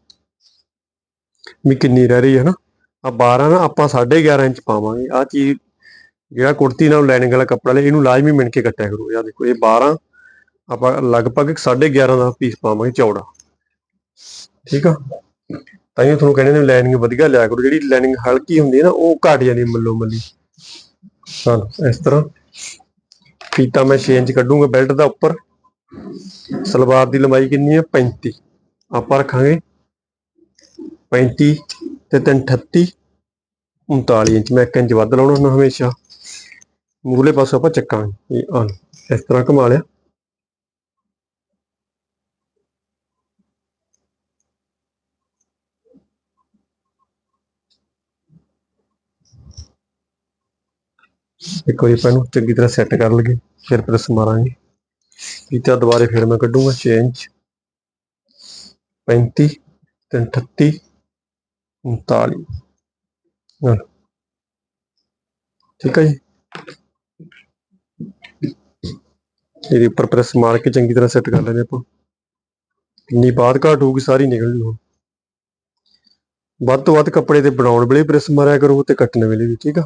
ਵੀ ਕਿੰਨੀ ਰਹਿ ਰਹੀ ਹੈ ਨਾ। ਆ 12 ਨਾ ਆਪਾਂ 11.5 ਇੰਚ ਪਾਵਾਂਗੇ। ਆ ਚੀਜ਼ ਜਿਹੜਾ ਕੁੜਤੀ ਨਾਲ ਲਾਈਨਿੰਗ ਵਾਲਾ ਕੱਪੜਾ ਲਿਆ ਇਹਨੂੰ ਲਾਜ਼ਮੀ ਮਿਣ ਕੇ ਕੱਟਿਆ ਕਰੋ। ਯਾ ਦੇਖੋ, ਇਹ 12 ਆਪਾਂ ਲਗਭਗ 11.5 ਦਾ ਪੀਸ ਪਾਵਾਂਗੇ ਚੌੜਾ। ਠੀਕ ਆ? ਤਾਂ ਇਹ ਤੁਹਾਨੂੰ ਕਹਿੰਦੇ ਨੇ ਲਾਈਨਿੰਗ ਵਧੀਆ ਲਿਆ ਕਰੋ। ਜਿਹੜੀ ਲਾਈਨਿੰਗ ਹਲਕੀ ਹੁੰਦੀ ਹੈ ਨਾ, ਉਹ ਘਟ ਜਾਂਦੀ ਮੱਲੋ ਮੱਲੀ ਹਾਂ, ਇਸ ਤਰ੍ਹਾਂ। ਫੀਤਾ ਮੈਂ 6 ਇੰਚ ਕੱਢੂੰਗਾ ਬੈਲਟ ਦਾ ਉੱਪਰ। ਸਲਵਾਰ ਦੀ ਲੰਬਾਈ ਕਿੰਨੀ ਹੈ? 35 ਆਪਾਂ ਰੱਖਾਂਗੇ 35 ਤੇ 38 39 ਇੰਚ। ਮੈਂ 1 ਇੰਚ ਵੱਧ ਲਾਉਣਾ ਹੁੰਦਾ ਹਮੇਸ਼ਾ। ਮੂਰਲੇ ਪਾਸੋਂ ਆਪਾਂ ਚੱਕਾਂਗੇ। ਇਹ ਆ ਇਸ ਤਰ੍ਹਾਂ ਘੁਮਾ ਲਿਆ। ਇੱਕ ਵਾਰੀ ਆਪਾਂ ਇਹਨੂੰ ਚੰਗੀ ਤਰ੍ਹਾਂ ਸੈੱਟ ਕਰ ਲਈਏ, ਫਿਰ ਪ੍ਰੈਸ ਮਾਰਾਂਗੇ। ਫੀਤਾ ਦੁਬਾਰੇ ਫਿਰ ਮੈਂ ਕੱਢੂੰਗਾ 6 ਇੰਚ 35 ਤੇ 38 39 ਹਾਂ। ਠੀਕ ਹੈ ਜੀ। ਇਹਦੇ ਉੱਪਰ ਪ੍ਰੈਸ ਮਾਰ ਕੇ ਚੰਗੀ ਤਰ੍ਹਾਂ ਸੈੱਟ ਕਰ ਲੈਂਦੇ ਆਪਾਂ। ਕਿੰਨੀ ਬਾਤ ਘਾਟ ਹੋਊਗੀ, ਸਾਰੀ ਨਿਕਲ ਜੂ ਵੱਧ ਤੋਂ ਵੱਧ ਕੱਪੜੇ ਤੇ ਬਣਾਉਣ ਵੇਲੇ ਪ੍ਰੈਸ ਮਾਰਿਆ ਕਰੋ ਤੇ ਕੱਟਣ ਵੇਲੇ ਵੀ, ਠੀਕ ਆ।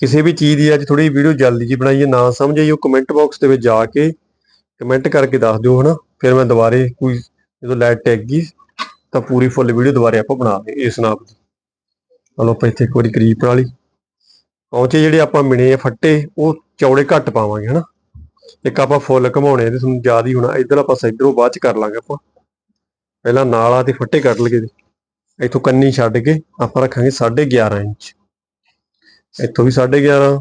ਕਿਸੇ ਵੀ ਚੀਜ਼ ਦੀ ਅੱਜ ਥੋੜੀ ਵੀਡੀਓ ਜਲਦੀ ਜੀ ਬਣਾਈਏ ਨਾ ਸਮਝ ਆਈ ਉਹ ਕਮੈਂਟ ਬਾਕਸ ਦੇ ਵਿੱਚ ਜਾ ਕੇ ਕਮੈਂਟ ਕਰਕੇ ਦੱਸ ਦਿਓ ਹਨਾ। ਫਿਰ ਮੈਂ ਦੁਬਾਰੇ ਕੋਈ ਜਦੋਂ ਲਾਈਟ ਟੈਗ ਗਈ, ਤਾਂ ਪੂਰੀ ਫੁੱਲ ਵੀਡੀਓ ਦੁਬਾਰੇ ਆਪਾਂ ਬਣਾ ਦੇ ਇਸ ਨਾਪ ਦੀ ਚਲੋ ਆਪਾਂ ਇੱਥੇ ਇੱਕ ਵਾਰੀ ਕਰੀਬ ਬਣਾ ਲਈ। ਪਹੁੰਚੇ ਜਿਹੜੇ ਆਪਾਂ ਮਿਣੇ ਆ ਫੱਟੇ, ਉਹ ਚੌੜੇ ਘੱਟ ਪਾਵਾਂਗੇ ਹਨਾ। ਇੱਕ ਆਪਾਂ ਫੁੱਲ ਘਮਾਉਣੇ ਤੇ ਤੁਹਾਨੂੰ ਯਾਦ ਹੀ ਹੋਣਾ ਇਧਰਲਾ ਆਪਾਂ ਇਧਰੋਂ ਬਾਅਦ ਚ ਕਰ ਲਾਂਗੇ ਆਪਾਂ। ਪਹਿਲਾਂ ਨਾਲਾ ਤੇ ਫੱਟੇ ਕੱਢ ਲਈਏ ਇੱਥੋਂ ਕੰਨੀ ਛੱਡ ਕੇ ਆਪਾਂ ਰੱਖਾਂਗੇ 11.5 ਇੰਚ। ਇੱਥੋਂ ਵੀ 11.5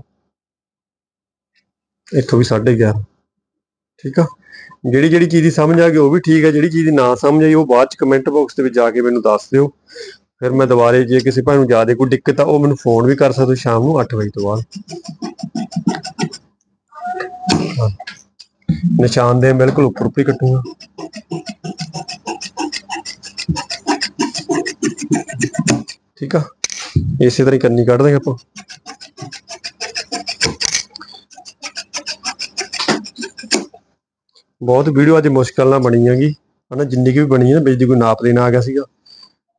ਇੱਥੋਂ ਵੀ 11.5 ਠੀਕ ਆ? ਜਿਹੜੀ ਜਿਹੜੀ ਚੀਜ਼ ਦੀ ਸਮਝ ਆ ਗਈ ਉਹ ਵੀ ਠੀਕ ਹੈ ਜਿਹੜੀ ਚੀਜ਼ ਦੀ ਨਾ ਸਮਝ ਆਈ ਉਹ ਬਾਅਦ ਚ ਕਮੈਂਟ ਬਾਕਸ ਦੇ ਵਿੱਚ ਜਾ ਕੇ ਮੈਨੂੰ ਦੱਸ ਦਿਓ। ਫਿਰ ਮੈਂ ਦੁਬਾਰੇ ਜੇ ਕਿਸੇ ਭਾਈ ਨੂੰ ਜ਼ਿਆਦਾ ਕੋਈ ਦਿੱਕਤ ਆ, ਉਹ ਮੈਨੂੰ ਫੋਨ ਵੀ ਕਰ ਸਕਦੇ ਸ਼ਾਮ ਨੂੰ 8 ਵਜੇ ਤੋਂ ਬਾਅਦ। ਨਿਸ਼ਾਨ ਦੇ ਬਿਲਕੁਲ ਉੱਪਰ ਉੱਪਰ ਹੀ ਕੱਟੂਗਾ। ਠੀਕ ਆ? ਇਸੇ ਤਰ੍ਹਾਂ ਹੀ ਕੰਨੀ ਕੱਢ ਦਾਂਗੇ ਆਪਾਂ। ਬਹੁਤ ਵੀਡੀਓ ਅੱਜ ਮੁਸ਼ਕਲ ਨਾਲ ਬਣੀ ਹੈਗੀ। ਹਨਾ, ਜਿੰਨੀ ਕੁ ਵੀ ਬਣੀ ਹੈ ਨਾ, ਵਿੱਚ ਕੋਈ ਨਾਪ ਦੇਣਾ ਆ ਗਿਆ ਸੀਗਾ।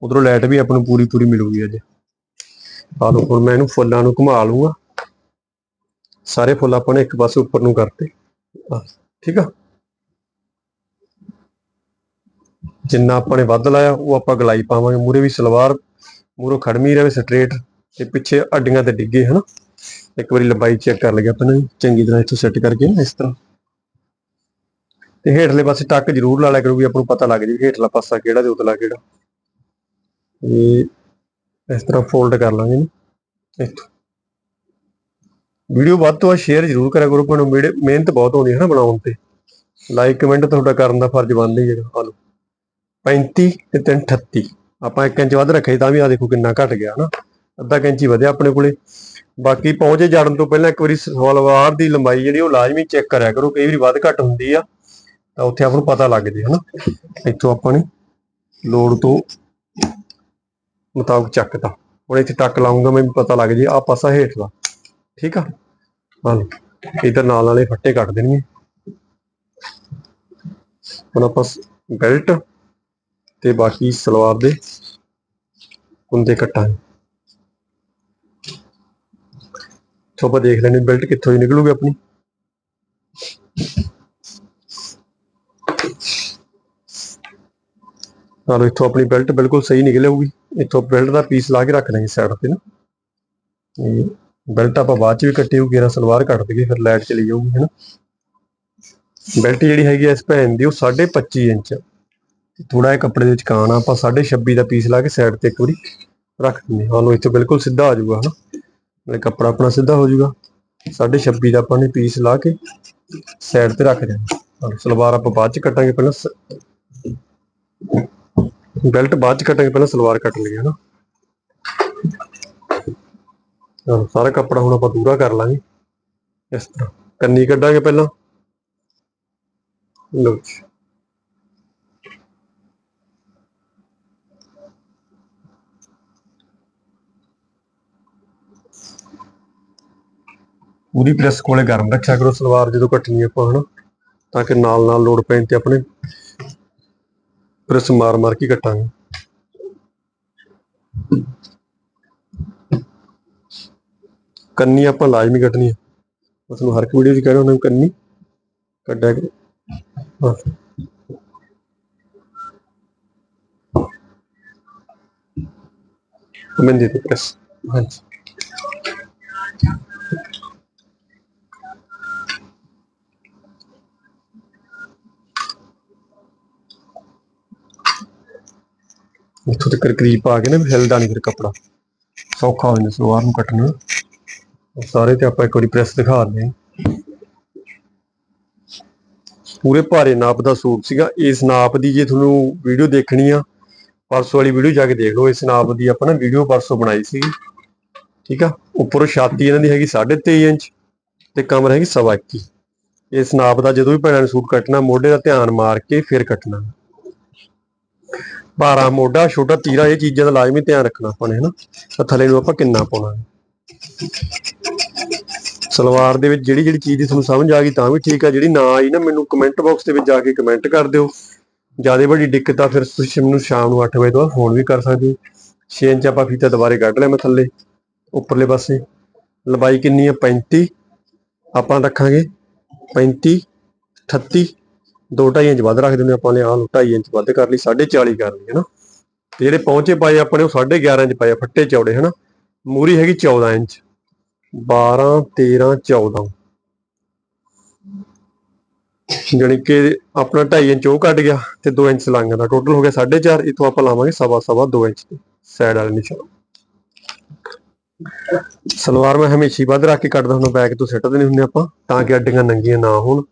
ਉਧਰੋਂ ਲਾਈਟ ਵੀ ਆਪਾਂ ਨੂੰ ਪੂਰੀ ਪੂਰੀ ਮਿਲੂਗੀ ਅੱਜ। ਆ ਲਓ, ਹੁਣ ਮੈਂ ਇਹਨੂੰ ਫੁੱਲਾਂ ਨੂੰ ਘੁਮਾ ਲੂੰਗਾ ਸਾਰੇ ਫੁੱਲ ਆਪਾਂ ਨੇ ਇੱਕ ਪਾਸੇ ਉੱਪਰ ਨੂੰ ਕਰਤੇ। ਠੀਕ ਆ? ਜਿੰਨਾ ਆਪਾਂ ਨੇ ਵੱਧ ਲਾਇਆ, ਉਹ ਆਪਾਂ ਗਲਾਈ ਪਾਵਾਂਗੇ। ਮੂਰੇ ਵੀ ਸਲਵਾਰ ਮੂਰੋਂ ਖੜਮੀ ਰਵੇ ਸਟ੍ਰੇਟ ਤੇ ਪਿੱਛੇ ਅੱਡੀਆਂ ਤੇ ਡਿੱਗੇ, ਹਨਾ? ਇੱਕ ਵਾਰੀ ਲੰਬਾਈ ਚੈੱਕ ਕਰ ਲਈਏ ਆਪਾਂ ਨੇ ਚੰਗੀ ਤਰ੍ਹਾਂ ਇੱਥੋਂ ਸੈੱਟ ਕਰਕੇ ਇਸ ਤਰ੍ਹਾਂ। ਤੇ ਹੇਠਲੇ ਪਾਸੇ ਟੱਕ ਜ਼ਰੂਰ ਲਾ ਲਿਆ ਕਰੂਗੀ ਆਪਾਂ ਨੂੰ ਪਤਾ ਲੱਗ ਜੇ ਹੇਠਲਾ ਪਾਸਾ ਕਿਹੜਾ ਤੇ ਉਤਲਾ ਕਿਹੜਾ। ਇਹ ਇਸ ਤਰ੍ਹਾਂ ਫੋਲਡ ਕਰ ਲਾਂਗੇ ਨਾ, ਇੱਥੋਂ। ਵੀਡੀਓ ਵੱਧ ਤੋਂ ਵੱਧ ਸ਼ੇਅਰ ਜ਼ਰੂਰ ਕਰਿਆ ਕਰੋ ਤੁਹਾਨੂੰ ਵੀਡੀਓ- ਮਿਹਨਤ ਬਹੁਤ ਆਉਂਦੀ ਹੈ ਨਾ ਬਣਾਉਣ ਤੇ। ਲਾਈਕ ਕਮੈਂਟ ਤੁਹਾਡਾ ਕਰਨ ਦਾ ਫਰਜ਼ ਬਣਦਾ ਹੀ ਹੈਗਾ ਆ ਲਓ। 35 ਤੇ 338 ਆਪਾਂ 1 ਇੰਚ ਵੱਧ ਰੱਖਿਆ ਤਾਂ ਵੀ ਆ ਦੇਖੋ ਕਿੰਨਾ ਘਟ ਗਿਆ ਹਨਾ। ਅੱਧਾ ਕੁ ਇੰਚ ਹੀ ਵਧਿਆ ਆਪਣੇ ਕੋਲੇ। ਬਾਕੀ ਪਹੁੰਚੇ ਜੜਨ ਤੋਂ ਪਹਿਲਾਂ ਇੱਕ ਵਾਰੀ ਸਲਵਾਰ ਦੀ ਲੰਬਾਈ ਜਿਹੜੀ ਉਹ ਲਾਜ਼ਮੀ ਚੈੱਕ ਕਰਿਆ ਕਰੋ, ਕਈ ਵਾਰੀ ਵੱਧ ਘਟ ਹੁੰਦੀ ਆ, ਤਾਂ ਉੱਥੇ ਆਪਾਂ ਨੂੰ ਪਤਾ ਲੱਗ ਜੇ ਹਨਾ। ਇੱਥੋਂ ਆਪਾਂ ਨੇ ਲੋੜ ਤੋਂ ਮੁਤਾਬਕ ਚੱਕਤਾ ਹੁਣ ਇੱਥੇ ਟੱਕ ਲਾਉਂਗਾ ਮੈਨੂੰ ਪਤਾ ਲੱਗ ਜੇ ਆ ਪਾਸਾ ਹੇਠਲਾ ਠੀਕ ਆ? ਹਾਂ ਇਧਰ ਨਾਲ ਵਾਲੇ ਫੱਟੇ ਕੱਟ ਦੇਣਗੇ। ਹੁਣ ਆਪਾਂ ਬੈਲਟ ਤੇ ਬਾਕੀ ਸਲਵਾਰ ਦੇ ਕੁੰਦੇ ਕੱਟਾਂਗੇ ਸੋ ਆਪਾਂ ਦੇਖ ਲੈਣੇ ਬੈਲਟ ਕਿੱਥੋਂ ਹੀ ਨਿਕਲੂਗੀ ਆਪਣੀ। ਨਾਲ ਇੱਥੋਂ ਆਪਣੀ ਬੈਲਟ ਬਿਲਕੁਲ ਸਹੀ ਨਿਕਲ ਇੱਥੋਂ ਬੈਲਟ ਦਾ ਪੀਸ ਲਾ ਕੇ ਰੱਖ ਦਾਂਗੇ ਸਾਈਡ ਤੇ ਨਾ। ਤੇ ਬੈਲਟ ਆਪਾਂ ਬਾਅਦ ਚ ਵੀ ਕੱਟੀ ਹੋਊਗੀ ਨਾ ਸਲਵਾਰ ਕੱਟ ਦਈਏ, ਫਿਰ ਲਾਈਟ ਚਲੀ ਜਾਊਗੀ ਹੈਨਾ ਬੈਲਟ ਜਿਹੜੀ ਹੈਗੀ ਆ ਇਸ ਭੈਣ ਦੀ, ਉਹ 25.5 ਇੰਚ ਥੋੜਾ ਜਿਹਾ ਕੱਪੜੇ ਦੇ ਵਿੱਚ ਕਾਣ ਆ, ਆਪਾਂ 26.5 ਦਾ ਪੀਸ ਲਾ ਕੇ ਸਾਈਡ ਤੇ ਇੱਕ ਵਾਰੀ ਰੱਖ ਦਿੰਦੇ ਹਾਂ। ਲੋ ਇੱਥੇ ਬਿਲਕੁਲ ਸਿੱਧਾ ਆ ਜਾਊਗਾ, ਹਨਾ? ਨਾਲੇ ਕੱਪੜਾ ਆਪਣਾ ਸਿੱਧਾ ਹੋ ਜਾਊਗਾ। 26.5 ਦਾ ਆਪਾਂ ਨੇ ਪੀਸ ਲਾ ਕੇ ਸਾਈਡ ਤੇ ਰੱਖ ਦਿਆਂਗੇ ਸਲਵਾਰ ਆਪਾਂ ਬਾਅਦ ਚ ਕੱਟਾਂਗੇ, ਪਹਿਲਾਂ ਬੈਲਟ ਬਾਅਦ ਚ ਕੱਟਾਂਗੇ, ਪਹਿਲਾਂ ਸਲਵਾਰ ਕੱਟ ਲਈਏ, ਹਨਾ? ਸਾਰਾ ਕੱਪੜਾ ਹੁਣ ਆਪਾਂ ਦੂਰਾ ਕਰ ਲਾਂਗੇ। ਇਸ ਤਰ੍ਹਾਂ। ਕੰਨੀ ਕੱਢਾਂਗੇ ਪਹਿਲਾਂ। ਲਓ ਜੀ। ਪੂਰੀ ਪ੍ਰੈਸ ਕੋਲੇ ਗਰਮ ਰੱਖਿਆ ਕਰੋ ਸਲਵਾਰ ਜਦੋਂ ਕੱਟਣੀ ਆਪਾਂ, ਹਨਾ? ਤਾਂ ਕਿ ਨਾਲ ਨਾਲ ਲੋਡ ਪੈਣ ਤੇ ਆਪਣੇ ਪ੍ਰੈਸ ਮਾਰ ਮਾਰ ਕੇ ਕੱਟਾਂਗੇ। ਕੰਨੀ ਆਪਾਂ ਲਾਜ਼ਮੀ ਕੱਟਣੀ ਹੈ ਉਸ ਨੂੰ ਹਰ ਇੱਕ ਵੀਡੀਓ 'ਚ ਕਹਿਣਾ ਉਹਨਾਂ ਨੂੰ ਕੰਨੀ ਕੱਢਿਆ ਕਰੋ। ਬਸ। ਮਹਿੰਦੀ ਤੇ ਪ੍ਰੈਸ। ਹਾਂਜੀ। ਇੱਥੋਂ ਤੱਕ ਕਰੀਬ ਪਾ ਕੇ ਨਾ ਹਿਲਦਾ ਨਹੀਂ ਫਿਰ ਕੱਪੜਾ। ਸੌਖਾ ਹੋ ਜਾਂਦਾ ਸਲਵਾਰ ਨੂੰ ਕੱਟਣਾ। ਸਾਰੇ ਤੇ ਆਪਾਂ ਇੱਕ ਵਾਰੀ ਪ੍ਰੈਸ ਦਿਖਾ ਦਿੰਦੇ ਹਾਂ। ਪੂਰੇ ਭਾਰੇ ਨਾਪ ਦਾ ਸੂਟ ਸੀਗਾ। ਇਸ ਨਾਪ ਦੀ ਜੇ ਤੁਹਾਨੂੰ ਵੀਡੀਓ ਦੇਖਣੀ ਆ, ਪਰਸੋਂ ਵਾਲੀ ਵੀਡੀਓ ਜਾ ਕੇ ਦੇਖ ਲਓ। ਇਸ ਨਾਪ ਦੀ ਆਪਾਂ ਨਾ ਵੀਡੀਓ ਪਰਸੋਂ ਬਣਾਈ ਸੀ ਠੀਕ ਆ? ਉੱਪਰੋਂ ਛਾਤੀ ਇਹਨਾਂ ਦੀ ਹੈਗੀ 23.5 ਇੰਚ ਤੇ ਕਮਰ ਹੈਗੀ 21 ਇਸ ਨਾਪ ਦਾ ਜਦੋਂ ਵੀ ਭੈਣਾਂ ਨੇ ਸੂਟ ਕੱਟਣਾ, ਮੋਢੇ ਦਾ ਧਿਆਨ ਮਾਰ ਕੇ ਫਿਰ ਕੱਟਣਾ। ਭਾਰਾ ਮੋਢਾ, ਛੋਟਾ, ਤੀਰਾ, ਇਹ ਚੀਜ਼ਾਂ ਦਾ ਲਾਜ਼ਮੀ ਧਿਆਨ ਰੱਖਣਾ ਆਪਾਂ ਨੇ, ਹਨਾ? ਤਾਂ ਥੱਲੇ ਨੂੰ ਆਪਾਂ ਕਿੰਨਾ ਪਾਉਣਾ ਸਲਵਾਰ ਦੇ ਵਿੱਚ ਜਿਹੜੀ ਜਿਹੜੀ ਚੀਜ਼ ਦੀ ਤੁਹਾਨੂੰ ਸਮਝ ਆ ਗਈ ਤਾਂ ਵੀ ਠੀਕ ਆ, ਜਿਹੜੀ ਨਾ ਆਈ ਨਾ, ਮੈਨੂੰ ਕਮੈਂਟ ਬਾਕਸ ਦੇ ਵਿੱਚ ਜਾ ਕੇ ਕਮੈਂਟ ਕਰ ਦਿਓ। ਜ਼ਿਆਦਾ ਵੱਡੀ ਦਿੱਕਤ ਆ, ਫਿਰ ਤੁਸੀਂ ਮੈਨੂੰ ਸ਼ਾਮ ਨੂੰ 8 ਵਜੇ ਤੋਂ ਬਾਅਦ ਫੋਨ ਵੀ ਕਰ ਸਕਦੇ ਹੋ। 6 ਇੰਚ ਆਪਾਂ ਫੀਤਾ ਦੁਬਾਰੇ ਕੱਢ ਲਿਆ ਮੈਂ ਥੱਲੇ, ਉੱਪਰਲੇ ਪਾਸੇ। ਲੰਬਾਈ ਕਿੰਨੀ ਆ? 35 ਆਪਾਂ ਰੱਖਾਂਗੇ 35 38 ਦੋ ਢਾਈ ਇੰਚ ਵੱਧ ਰੱਖ ਦਿੰਦੇ ਆਪਾਂ ਨੇ, ਆਹ ਲਓ ਢਾਈ ਇੰਚ ਵੱਧ ਕਰ ਲਈ 40.5 ਕਰ ਲਈ ਹਨਾ। ਤੇ ਜਿਹੜੇ ਪਹੁੰਚੇ ਪਾਏ ਆਪਣੇ, ਉਹ 11.5 ਇੰਚ ਪਏ ਫੱਟੇ ਚੌੜੇ ਹਨਾ। ਮੂਰੀ ਹੈਗੀ 14 ਇੰਚ 12 13 14 ਜਾਣੀ ਕਿ ਆਪਣਾ 2.5 ਇੰਚ ਉਹ ਕੱਢ ਗਿਆ ਤੇ 2 ਇੰਚ ਲੰਘ ਦਾ ਟੋਟਲ ਹੋ ਗਿਆ 4.5 ਇਥੋਂ ਆਪਾਂ ਲਾਵਾਂਗੇ ਸਵਾ ਸਵਾ 2 ਇੰਚ ਤੇ ਸਾਈਡ ਵਾਲੇ ਨਿਸ਼ਾਨ ਸਲਵਾਰ ਮੈਂ ਹਮੇਸ਼ਾ ਹੀ ਵੱਧ ਰੱਖ ਕੇ ਕੱਟਦਾ ਹੁੰਦਾ ਬੈਕ ਤੋਂ ਸਿੱਟਦੇ ਨਹੀਂ ਹੁੰਦੇ ਆਪਾਂ, ਤਾਂ ਕਿ ਅੱਡੀਆਂ ਨੰਗੀਆਂ ਨਾ ਹੋਣ।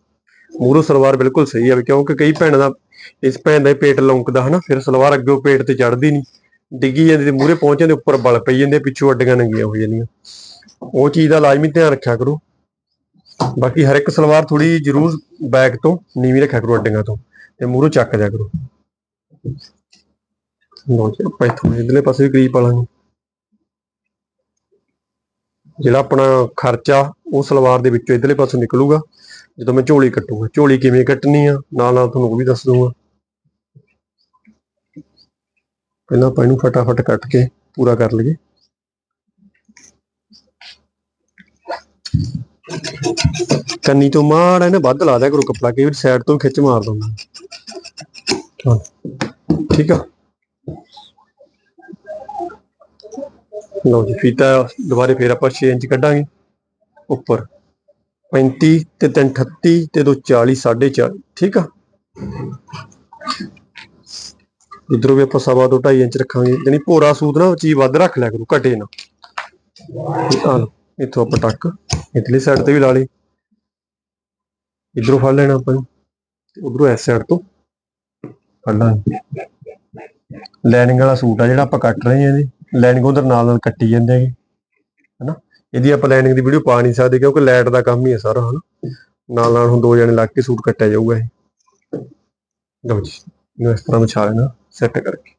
ਮੂਰੋ ਸਲਵਾਰ ਬਿਲਕੁਲ ਸਹੀ ਆ ਵੀ ਕਿਉਂਕਿ ਕਈ ਭੈਣਾਂ ਦਾ ਇਸ ਭੈਣ ਦਾ ਪੇਟ ਲੌਂਕਦਾ ਹਨਾ, ਫਿਰ ਸਲਵਾਰ ਅੱਗੇ ਪੇਟ ਤੇ ਚੜਦੀ ਨਹੀਂ ਡਿੱਗੀ ਜਾਂਦੀ ਤੇ ਮੂਰੇ ਪਹੁੰਚਣ ਦੇ ਉੱਪਰ ਬਲ ਪਈ ਜਾਂਦੇ ਪਿੱਛੋਂ ਅੱਡੀਆਂ ਨੰਗੀਆਂ ਹੋ ਜਾਂਦੀਆਂ। ਉਹ ਚੀਜ਼ ਦਾ ਲਾਜ਼ਮੀ ਧਿਆਨ ਰੱਖਿਆ ਕਰੋ। ਬਾਕੀ ਹਰ ਇੱਕ ਸਲਵਾਰ ਥੋੜੀ ਜ਼ਰੂਰ ਬੈਕ ਤੋਂ ਨੀਵੀਂ ਰੱਖਿਆ ਕਰੋ ਅੱਡੀਆਂ ਤੋਂ ਤੇ ਮੂਰੋਂ ਚੱਕ ਦਿਆ ਕਰੋ। ਲਓ ਜੀ, ਆਪਾਂ ਇੱਥੋਂ ਇਧਰਲੇ ਪਾਸੇ ਵੀ ਕਰੀਬ ਪਾਲਾਂਗੇ ਜਿਹੜਾ ਆਪਣਾ ਖਰਚਾ ਉਹ ਸਲਵਾਰ ਦੇ ਵਿੱਚੋਂ ਇਧਰਲੇ ਪਾਸੋਂ ਨਿਕਲੂਗਾ, ਜਦੋਂ ਮੈਂ ਝੋਲੀ ਕੱਟੂਗਾ। ਝੋਲੀ ਕਿਵੇਂ ਕੱਟਣੀ ਆ, ਨਾਲ ਨਾਲ ਤੁਹਾਨੂੰ ਉਹ ਵੀ ਦੱਸ ਦੂੰਗਾ ਪਹਿਲਾਂ ਆਪਾਂ ਇਹਨੂੰ ਫਟਾਫਟ ਕੱਟ ਕੇ ਪੂਰਾ ਕਰ ਲਈਏ। ਕੰਨੀ ਤੋਂ ਮਾੜਾ ਇਹਨੇ ਵੱਧ ਲਾ ਦਿਆ ਕਰੋ ਕੱਪੜਾ, ਕਈ ਵਾਰ ਸਾਈਡ ਤੋਂ ਖਿੱਚ ਮਾਰ ਦਿੰਦਾ। ਠੀਕ ਆ। ਲਓ ਜੀ, ਫੀਤਾ ਦੁਬਾਰੇ ਫੇਰ ਆਪਾਂ 6 ਇੰਚ ਕੱਢਾਂਗੇ। ਉੱਪਰ 35 ਤੇ 338 ਤੇ 240 4.5 ਠੀਕ ਆ? ਇਧਰੋਂ ਵੀ ਆਪਾਂ ਸਵਾ ਦੋ 2.5 ਇੰਚ ਰੱਖਾਂਗੇ, ਯਾਨੀ ਭੋਰਾ ਸੂਤ ਨਾ, ਚੀਜ਼ ਵੱਧ ਰੱਖ ਲਿਆ ਕਰੋ, ਘਟੇ ਨਾ। ਆ, ਲਓ, ਇੱਥੋਂ ਆਪਾਂ ਟੱਕ, ਇਧਰਲੀ ਸਾਈਡ ਤੇ ਵੀ ਲਾ ਲਈ। ਇਧਰੋਂ ਫੜ ਲੈਣਾ ਆਪਾਂ ਤੇ ਉਧਰੋਂ ਇਸ ਸਾਈਡ ਤੋਂ ਫੜ ਲਾਂਗੇ। ਲਾਈਨਿੰਗ ਵਾਲਾ ਸੂਟ ਆ ਜਿਹੜਾ ਆਪਾਂ ਕੱਟ ਰਹੇ ਹਾਂ ਇਹਦੀ। ਲਾਈਨਿੰਗ ਉਧਰ ਨਾਲ ਨਾਲ ਕੱਟੀ ਜਾਂਦੇ ਹੈਗੇ, ਹਨਾ? ਇਹਦੀ ਆਪਾਂ ਲਾਈਨਿੰਗ ਦੀ ਵੀਡੀਓ ਪਾ ਨਹੀਂ ਸਕਦੇ ਕਿਉਂਕਿ ਲਾਈਟ ਦਾ ਕੰਮ ਹੀ ਹੈ ਸਾਰਾ, ਹਨਾ? ਨਾਲ ਨਾਲ ਹੁਣ ਦੋ ਜਣੇ ਲੱਗ ਕੇ ਸੂਟ ਕੱਟਿਆ ਜਾਊਗਾ ਇਹ। ਲਓ ਜੀ ਇਸ ਤਰ੍ਹਾਂ ਵਿਛਾ ਲੈਣਾ ਸੈੱਟ ਕਰਕੇ।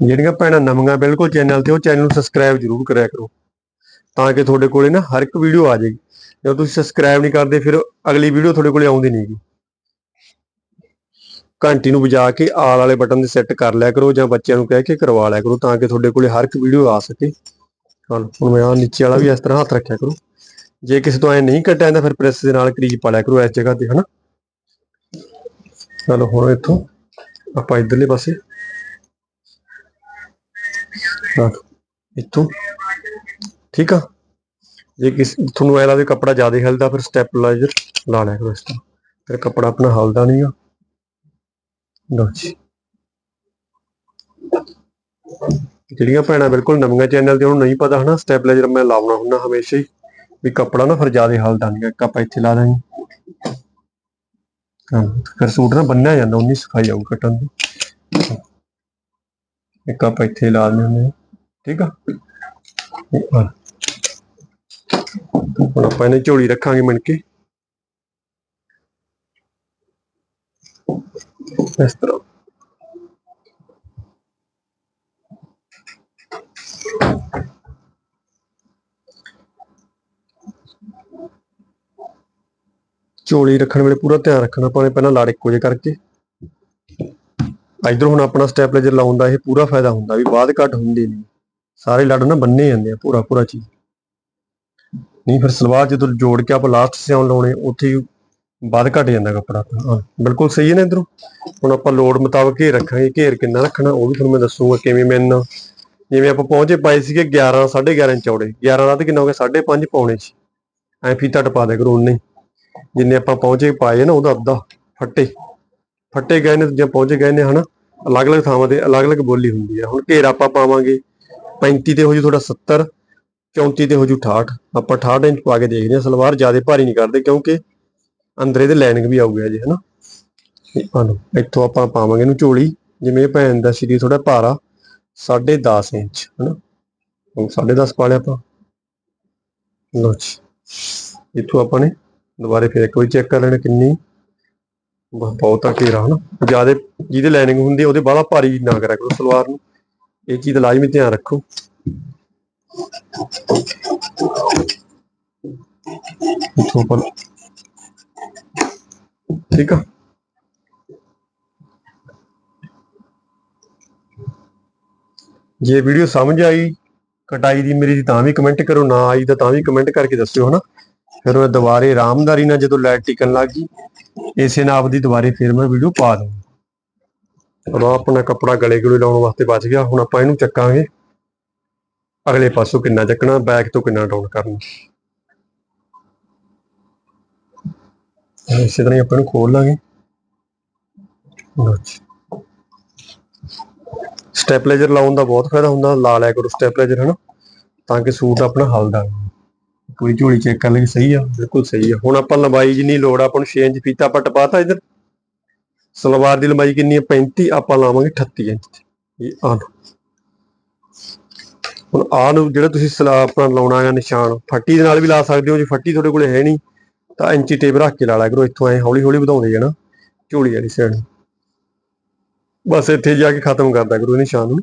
ਜਿਹੜੀਆਂ ਭੈਣਾਂ ਨਵੀਆਂ ਬਿਲਕੁਲ ਚੈਨਲ ਤੇ, ਉਹ ਚੈਨਲ ਨੂੰ ਸਬਸਕ੍ਰਾਈਬ ਜ਼ਰੂਰ ਕਰਿਆ ਕਰੋ। ਤਾਂ ਕਿ ਤੁਹਾਡੇ ਕੋਲੇ ਨਾ ਹਰ ਇੱਕ ਵੀਡੀਓ ਆ ਜਾਏਗੀ ਜਦੋਂ ਤੁਸੀਂ ਸਬਸਕ੍ਰਾਈਬ ਨਹੀਂ ਕਰਦੇ, ਫਿਰ ਅਗਲੀ ਵੀਡੀਓ ਤੁਹਾਡੇ ਕੋਲੇ ਆਉਂਦੀ ਨਹੀਂਗੀ ਘੰਟੀ ਨੂੰ ਵਜਾ ਕੇ ਆਲ ਵਾਲੇ ਬਟਨ ਤੇ ਸੈੱਟ ਕਰ ਲਿਆ ਕਰੋ ਜਾਂ ਬੱਚਿਆਂ ਨੂੰ ਕਹਿ ਕੇ ਕਰਵਾ ਲਿਆ ਕਰੋ ਤਾਂ ਕਿ ਤੁਹਾਡੇ ਕੋਲੇ ਹਰ ਇੱਕ ਵੀਡੀਓ ਆ ਸਕੇ। ਹਾਂ ਹੁਣ ਮੈਂ ਆਹ ਨੀਚੇ ਵਾਲਾ ਵੀ ਇਸ ਤਰ੍ਹਾਂ ਹੱਥ ਰੱਖਿਆ ਕਰੋ। ਜੇ ਕਿਸੇ ਤੋਂ ਐ ਨਹੀਂ ਕੱਟਿਆ ਜਾਂਦਾ, ਫਿਰ ਪ੍ਰੈਸ ਦੇ ਨਾਲ ਕਰੀਜ ਪਾ ਲਿਆ ਕਰੋ ਇਸ ਜਗ੍ਹਾ ਤੇ, ਹਨਾ? ਚਲੋ, ਹੁਣ ਇੱਥੋਂ ਆਪਾਂ ਇਧਰਲੇ ਪਾਸੇ ਹਾਂ। ਇੱਥੋਂ। ਠੀਕ ਆ। ਜੇ ਕਿਸ, ਤੁਹਾਨੂੰ ਐ ਲੱਗਦਾ ਕੱਪੜਾ ਜ਼ਿਆਦਾ ਹਿਲਦਾ, ਫਿਰ ਸਟੈਪਲਾਈਜ਼ਰ ਲਾ ਲਿਆ ਕਰੋ ਇਸ ਤਰ੍ਹਾਂ। ਫਿਰ ਕੱਪੜਾ ਆਪਣਾ ਹਲਦਾ ਨਹੀਂਗਾ ਲਓ ਜੀ। ਜਿਹੜੀਆਂ ਭੈਣਾਂ ਬਿਲਕੁਲ ਨਵੀਆਂ ਚੈਨਲ ਤੇ ਉਹਨੂੰ ਨਹੀਂ ਪਤਾ ਹਨਾ ਸਟੈਪਲਾਈਜ਼ਰ ਮੈਂ ਲਾਉਣਾ ਹੁੰਦਾ ਹਮੇਸ਼ਾ ਹੀ, ਵੀ ਕੱਪੜਾ ਨਾ ਫਿਰ ਜ਼ਿਆਦਾ ਹਲਦਾ ਨਹੀਂ ਇੱਕ ਆਪਾਂ ਇੱਥੇ ਲਾ ਦਾਂਗੇ। ਹਾਂ, ਫਿਰ ਸੂਟ ਨਾ ਬੰਨਿਆ ਜਾਂਦਾ, ਉਨੀ ਸਿਖਾਈ ਆਊ ਕੱਟਣ ਦੀ। ਇੱਕ ਆਪਾਂ ਇੱਥੇ ਲਾ ਦਿੰਦੇ ਹਾਂ। ਠੀਕ ਆ? ਹੁਣ ਆਪਾਂ ਇਹਨੇ ਝੋਲੀ ਰੱਖਾਂਗੇ ਮਿਣ ਕੇ। ਇਸ ਤਰ੍ਹਾਂ। ਝੋਲੀ ਰੱਖਣ ਵੇਲੇ ਪੂਰਾ ਧਿਆਨ ਰੱਖਣਾ, ਆਪਾਂ ਨੇ ਪਹਿਲਾਂ ਲੜ ਇੱਕੋ ਜਿਹੇ ਕਰਕੇ। ਇਧਰ ਹੁਣ ਆਪਣਾ ਸਟੈਪਲਾਈਜ਼ਰ ਲਾਉਣ ਦਾ ਇਹ ਪੂਰਾ ਫਾਇਦਾ ਹੁੰਦਾ ਵੀ ਬਾਅਦ ਘੱਟ ਹੁੰਦੀ ਨਹੀਂ। ਸਾਰੇ ਲੜ ਨਾ ਬੰਨੇ ਜਾਂਦੇ ਆ ਪੂਰਾ ਪੂਰਾ ਚੀਜ਼। ਨਹੀਂ ਫਿਰ ਸਲਵਾਰ ਜਦੋਂ ਜੋੜ ਕੇ ਆਪਾਂ ਲਾਸਟ ਸਿਉਣ ਲਾਉਣੇ ਉੱਥੇ ਹੀ ਬਾਅਦ ਘਟ ਜਾਂਦਾ ਕੱਪੜਾ ਆਪਣਾ। ਹਾਂ, ਬਿਲਕੁਲ ਸਹੀ ਹੈ ਨਾ ਇਧਰੋਂ? ਹੁਣ ਆਪਾਂ ਲੋਡ ਮੁਤਾਬਕ ਘੇਰ ਰੱਖਾਂਗੇ ਘੇਰ ਕਿੰਨਾ ਰੱਖਣਾ ਉਹ ਵੀ ਤੁਹਾਨੂੰ ਮੈਂ ਦੱਸੂਗਾ ਕਿਵੇਂ ਮੈਨ ਜਿਵੇਂ ਆਪਾਂ ਪਹੁੰਚੇ ਪਾਏ ਸੀਗੇ 11 11.5 ਇੰਚ ਚੌੜੇ। 11 ਦਾ ਤੇ ਕਿੰਨਾ ਹੋ ਗਿਆ? 5.5 ਪੌਣੇ ਚ ਐ ਫੀਤਾ ਟਪਾ ਦੇ ਕਰੋ ਉਨੇ ਹੀ। ਜਿੰਨੇ ਆਪਾਂ ਪਹੁੰਚੇ ਪਾਏ ਨਾ ਉਹਦਾ ਅੱਧਾ ਫੱਟੇ। ਫੱਟੇ ਗਏ ਨੇ ਜਾਂ ਪਹੁੰਚੇ ਗਏ ਨੇ ਹਨਾ? ਅਲੱਗ-ਅਲੱਗ ਥਾਵਾਂ ਤੇ ਅਲੱਗ-ਅਲੱਗ ਬੋਲੀ ਹੁੰਦੀ ਆ। ਹੁਣ ਘੇਰ ਆਪਾਂ ਪਾਵਾਂਗੇ। 35 ਤੇ ਹੋ ਜੂ ਤੁਹਾਡਾ 70 34 ਤੇ ਹੋ ਜੂ 68 ਆਪਾਂ 68 ਇੰਚ ਪਾ ਕੇ ਦੇਖਦੇ ਹਾਂ, ਸਲਵਾਰ ਜ਼ਿਆਦਾ ਭਾਰੀ ਨਹੀਂ ਕਰਦੇ ਕਿਉਂਕਿ ਅੰਦਰ ਇਹਦੇ ਲਾਈਨਿੰਗ ਵੀ ਆਊਗੀ ਜੀ ਹਨਾ? ਆ ਲਓ ਇੱਥੋਂ ਆਪਾਂ ਪਾਵਾਂਗੇ ਇਹਨੂੰ ਝੋਲੀ, ਜਿਵੇਂ ਭੈਣ ਦਾ ਸਰੀਰ ਥੋੜਾ ਭਾਰਾ 10.5 ਇੰਚ, ਹਨਾ? ਹੁਣ 10.5 ਪਾ ਲਿਆ ਆਪਾਂ। ਲਓ ਜੀ, ਇੱਥੋਂ ਆਪਾਂ ਨੇ ਦੁਬਾਰੇ ਫਿਰ ਇੱਕ ਵਾਰੀ ਚੈੱਕ ਕਰ ਲੈਣਾ ਕਿੰਨੀ ਬਹੁਤਾ ਘੇਰਾ, ਹਨਾ? ਜ਼ਿਆਦਾ ਜਿਹਦੇ ਲਾਈਨਿੰਗ ਹੁੰਦੀ ਉਹਦੇ ਬਾਹਲਾ ਭਾਰੀ ਨਾ ਕਰਿਆ ਕਰੋ ਸਲਵਾਰ ਨੂੰ। ਇਹ ਚੀਜ਼ ਦਾ ਲਾਜ਼ਮੀ ਧਿਆਨ ਰੱਖੋ। ਇੱਥੋਂ ਆਪਾਂ ਠੀਕ ਆ? ਜੇ ਵੀਡੀਓ ਸਮਝ ਆਈ, ਕਟਾਈ ਦੀ ਮੇਰੀ ਤਾਂ ਵੀ ਕਮੈਂਟ ਕਰੋ, ਨਾ ਆਈ ਤਾਂ ਤਾਂ ਵੀ ਕਮੈਂਟ ਕਰਕੇ ਦੱਸਿਓ ਹਨਾ। ਫਿਰ ਮੈਂ ਦੁਬਾਰੇ ਆਰਾਮਦਾਰੀ ਨਾਲ ਜਦੋਂ ਲਾਈਟ ਟਿਕਣ ਲੱਗ ਗਈ, ਇਸੇ ਨਾਲ ਆਪਦੀ ਦੁਬਾਰੇ ਫਿਰ ਮੈਂ ਵੀਡੀਓ ਪਾ ਦੂੰਗਾ ਚਲੋ ਆਪਣਾ ਕੱਪੜਾ ਗਲੇ ਗਲੇ ਲਾਉਣ ਵਾਸਤੇ ਬਚ ਗਿਆ। ਹੁਣ ਆਪਾਂ ਇਹਨੂੰ ਚੱਕਾਂਗੇ। ਅਗਲੇ ਪਾਸੋਂ ਕਿੰਨਾ ਚੱਕਣਾ, ਬੈਕ ਤੋਂ ਕਿੰਨਾ ਡਾਊਨ ਕਰਨਾ। ਇਸੇ ਤਰ੍ਹਾਂ ਆਪਾਂ ਨੂੰ ਖੋਲ ਲਾਂਗੇ। ਸਟੈਪਲਾਈਜ਼ਰ ਲਾਉਣ ਦਾ ਬਹੁਤ ਫਾਇਦਾ ਹੁੰਦਾ। ਲਾ ਲਿਆ ਕਰੋ ਸਟੈਪਲਾਈਜ਼ਰ, ਹਨਾ। ਤਾਂ ਕਿ ਸੂਟ ਆਪਣਾ ਹਲਦਾ ਪੂਰੀ ਕੋਈ ਝੋਲੀ ਚੈੱਕ ਕਰ ਲਈ ਸਹੀ ਆ। ਬਿਲਕੁਲ ਸਹੀ ਆ। ਹੁਣ ਆਪਾਂ ਲੰਬਾਈ ਜਿੰਨੀ ਲੋੜ ਆ, ਆਪਾਂ ਨੂੰ 6 ਇੰਚ ਫੀਤਾ ਆਪਾਂ ਟਪਾਤਾ ਇਧਰ। ਸਲਵਾਰ ਦੀ ਲੰਬਾਈ ਕਿੰਨੀ ਹੈ? 35 ਆਪਾਂ ਲਾਵਾਂਗੇ 38 ਇੰਚ ਇਹ ਆ ਹੁਣ ਆ ਨੂੰ ਜਿਹੜਾ ਤੁਸੀਂ ਸਲਾ, ਆਪਣਾ ਲਾਉਣਾ ਹੈ ਨਿਸ਼ਾਨ, ਫੱਟੀ ਦੇ ਨਾਲ ਵੀ ਲਾ ਸਕਦੇ ਹੋ, ਜੇ ਫੱਟੀ ਤੁਹਾਡੇ ਕੋਲੇ ਹੈ ਨਹੀਂ, ਤਾਂ ਇੰਚੀ ਟੇਪ ਰੱਖ ਕੇ ਲਾ ਲਿਆ ਕਰੋ। ਇੱਥੋਂ ਐ ਹੌਲੀ ਹੌਲੀ ਵਧਾਉਂਦੇ ਜਾਣਾ, ਝੋਲੀ ਵਾਲੀ ਸਾਈਡ ਬਸ ਇੱਥੇ ਜਾ ਕੇ ਖਤਮ ਕਰਦਾ ਕਰੋ ਇਹ ਨਿਸ਼ਾਨ ਨੂੰ।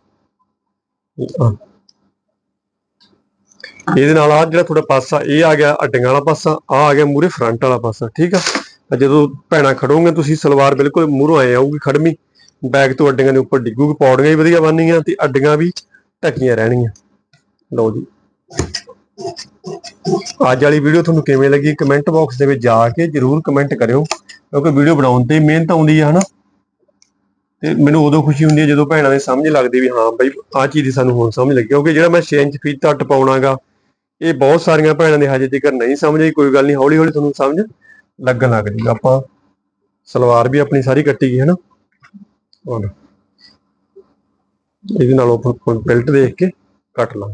ਇਹਦੇ ਨਾਲ ਆ ਜਿਹੜਾ ਤੁਹਾਡਾ ਪਾਸਾ, ਇਹ ਆ ਗਿਆ ਅੱਡੀਆਂ ਵਾਲਾ ਪਾਸਾ ਆ ਆ ਗਿਆ ਮੂਰੇ ਫਰੰਟ ਵਾਲਾ ਪਾਸਾ, ਠੀਕ ਆ? ਜਦੋਂ ਭੈਣਾ ਖੜੋਗੇ ਤੁਸੀਂ ਸਲਵਾਰ ਬਿਲਕੁਲ ਮੂਹਰੋਂ ਆਏ ਆਊਗੀ ਖੜਮੀ। ਬੈਕ ਤੋਂ ਅੱਡੀਆਂ ਦੇ ਉੱਪਰ ਡਿੱਗੂਗੀ, ਪੌੜੀਆਂ ਵੀ ਵਧੀਆ ਬਣਨੀਆਂ ਤੇ ਅੱਡੀਆਂ ਵੀ ਢੱਕੀਆਂ ਰਹਿਣਗੀਆਂ। ਲਓ ਜੀ। ਅੱਜ ਵਾਲੀ ਵੀਡੀਓ ਤੁਹਾਨੂੰ ਕਿਵੇਂ ਲੱਗੀ ਕਮੈਂਟ ਬਾਕਸ ਦੇ ਵਿੱਚ ਜਾ ਕੇ ਜਰੂਰ ਕਮੈਂਟ ਕਰਿਓ, ਕਿਉਂਕਿ ਵੀਡੀਓ ਬਣਾਉਣ ਤੇ ਮਿਹਨਤ ਆਉਂਦੀ ਹੈ ਹਨਾ? ਤੇ ਮੈਨੂੰ ਉਦੋਂ ਖੁਸ਼ੀ ਹੁੰਦੀ ਹੈ ਜਦੋਂ ਭੈਣਾਂ ਦੇ ਸਮਝ ਲੱਗਦੀ ਵੀ ਹਾਂ ਬਈ, ਆਹ ਚੀਜ਼ ਦੀ ਸਾਨੂੰ ਹੁਣ ਸਮਝ ਲੱਗੀ, ਕਿਉਂਕਿ ਜਿਹੜਾ ਮੈਂ 6 ਇੰਚ ਫੀਤਾ ਟਪਾਉਣਾਗਾ ਇਹ ਬਹੁਤ ਸਾਰੀਆਂ ਭੈਣਾਂ ਦੇ ਹਜੇ ਤੱਕ ਨਹੀਂ ਸਮਝ ਆਈ, ਕੋਈ ਗੱਲ ਨਹੀਂ ਹੌਲੀ ਹੌਲੀ ਤੁਹਾਨੂੰ ਸਮਝ ਲੱਗਣ ਲੱਗ ਜੂਗਾ। ਆਪਾਂ ਸਲਵਾਰ ਵੀ ਆਪਣੀ ਸਾਰੀ ਕੱਟੀ ਗਈ ਹੈ ਨਾ। ਹੁਣ ਇਹਦੇ ਨਾਲ ਆਪਾਂ ਬੈਲਟ ਦੇਖ ਕੇ ਕੱਟ ਲਾਂ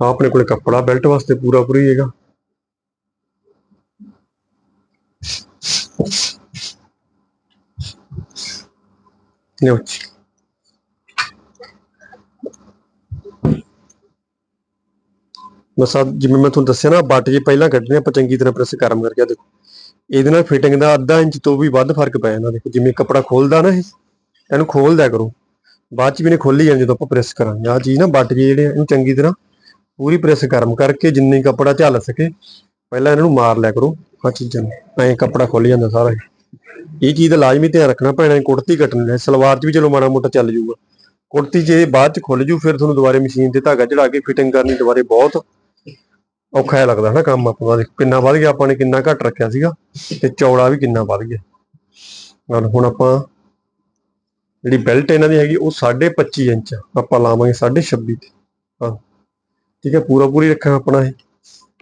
ਆਪਣੇ ਕੋਲੇ ਕੱਪੜਾ ਬੈਲਟ ਵਾਸਤੇ ਪੂਰਾ ਪੂਰੀ ਹੈਗਾ। ਲਓ ਜੀ। ਮਸਾ ਜਿਵੇਂ ਮੈਂ ਤੁਹਾਨੂੰ ਦੱਸਿਆ ਨਾ ਬੱਟ ਜੇ ਪਹਿਲਾਂ ਕੱਢਣੇ ਆਪਾਂ ਚੰਗੀ ਤਰ੍ਹਾਂ ਪ੍ਰੈਸ ਕਰਮ ਕਰਕੇ ਦੇਖੋ। ਇਹਦੇ ਨਾਲ ਫਿਟਿੰਗ ਦਾ ਅੱਧਾ ਇੰਚ ਤੋਂ ਵੀ ਵੱਧ ਫ਼ਰਕ ਪੈ ਜਾਂਦਾ। ਦੇਖੋ, ਜਿਵੇਂ ਕੱਪੜਾ ਖੋਲਦਾ ਨਾ ਇਹ, ਇਹਨੂੰ ਖੋਲ ਦਿਆ ਕਰੋ। ਬਾਅਦ ਚ ਵੀ ਨੇ ਖੋਲੀ ਜਾਣ, ਜਦੋਂ ਆਪਾਂ ਪ੍ਰੈਸ ਕਰਾਂਗੇ। ਆਹ ਚੀਜ਼ ਨਾ ਬੱਟ ਜੇ ਜਿਹੜੇ ਇਹਨੂੰ ਚੰਗੀ ਤਰ੍ਹਾਂ ਪੂਰੀ ਪ੍ਰੈਸ ਗਰਮ ਕਰਕੇ, ਜਿੰਨੀ ਕੱਪੜਾ ਝੱਲ ਸਕੇ, ਪਹਿਲਾਂ ਇਹਨਾਂ ਨੂੰ ਮਾਰ ਲਿਆ ਕਰੋ ਆਹ ਚੀਜ਼ਾਂ ਨੂੰ। ਐਂ ਕੱਪੜਾ ਖੋਲ ਜਾਂਦਾ ਸਾਰਾ ਇਹ। ਚੀਜ਼ ਦਾ ਲਾਜ਼ਮੀ ਧਿਆਨ ਰੱਖਣਾ ਭੈਣਾਂ ਨੇ ਕੁੜਤੀ ਕੱਟਣੀ ਹੈ। ਸਲਵਾਰ 'ਚ ਵੀ ਚਲੋ ਮਾੜਾ ਮੋਟਾ ਚੱਲ ਜੂਗਾ। ਕੁੜਤੀ ਜੇ ਬਾਅਦ 'ਚ ਖੁੱਲ ਜੂ, ਫਿਰ ਤੁਹਾਨੂੰ ਦੁਬਾਰੇ ਮਸ਼ੀਨ ਤੇ ਧਾਗਾ ਚੜਾ ਕੇ ਫਿਟਿੰਗ ਕਰਨੀ ਦੁਬਾਰੇ ਬਹੁਤ ਔਖਾ ਜਿਹਾ ਲੱਗਦਾ ਹਨਾ ਕੰਮ ਆਪਾਂ ਦੇਖੋ ਕਿੰਨਾ ਵੱਧ ਗਿਆ, ਆਪਾਂ ਨੇ ਕਿੰਨਾ ਘੱਟ ਰੱਖਿਆ ਸੀਗਾ ਤੇ ਚੌੜਾ ਵੀ ਕਿੰਨਾ ਵੱਧ ਗਿਆ। ਨਾਲ ਹੁਣ ਆਪਾਂ ਜਿਹੜੀ ਬੈਲਟ ਇਹਨਾਂ ਦੀ ਹੈਗੀ, ਉਹ 25.5 ਇੰਚ ਆਪਾਂ ਲਾਵਾਂਗੇ 26.5 ਤੇ। ਹਾਂ। ਠੀਕ ਹੈ, ਪੂਰਾ ਪੂਰੀ ਰੱਖਾਂ ਆਪਣਾ ਇਹ।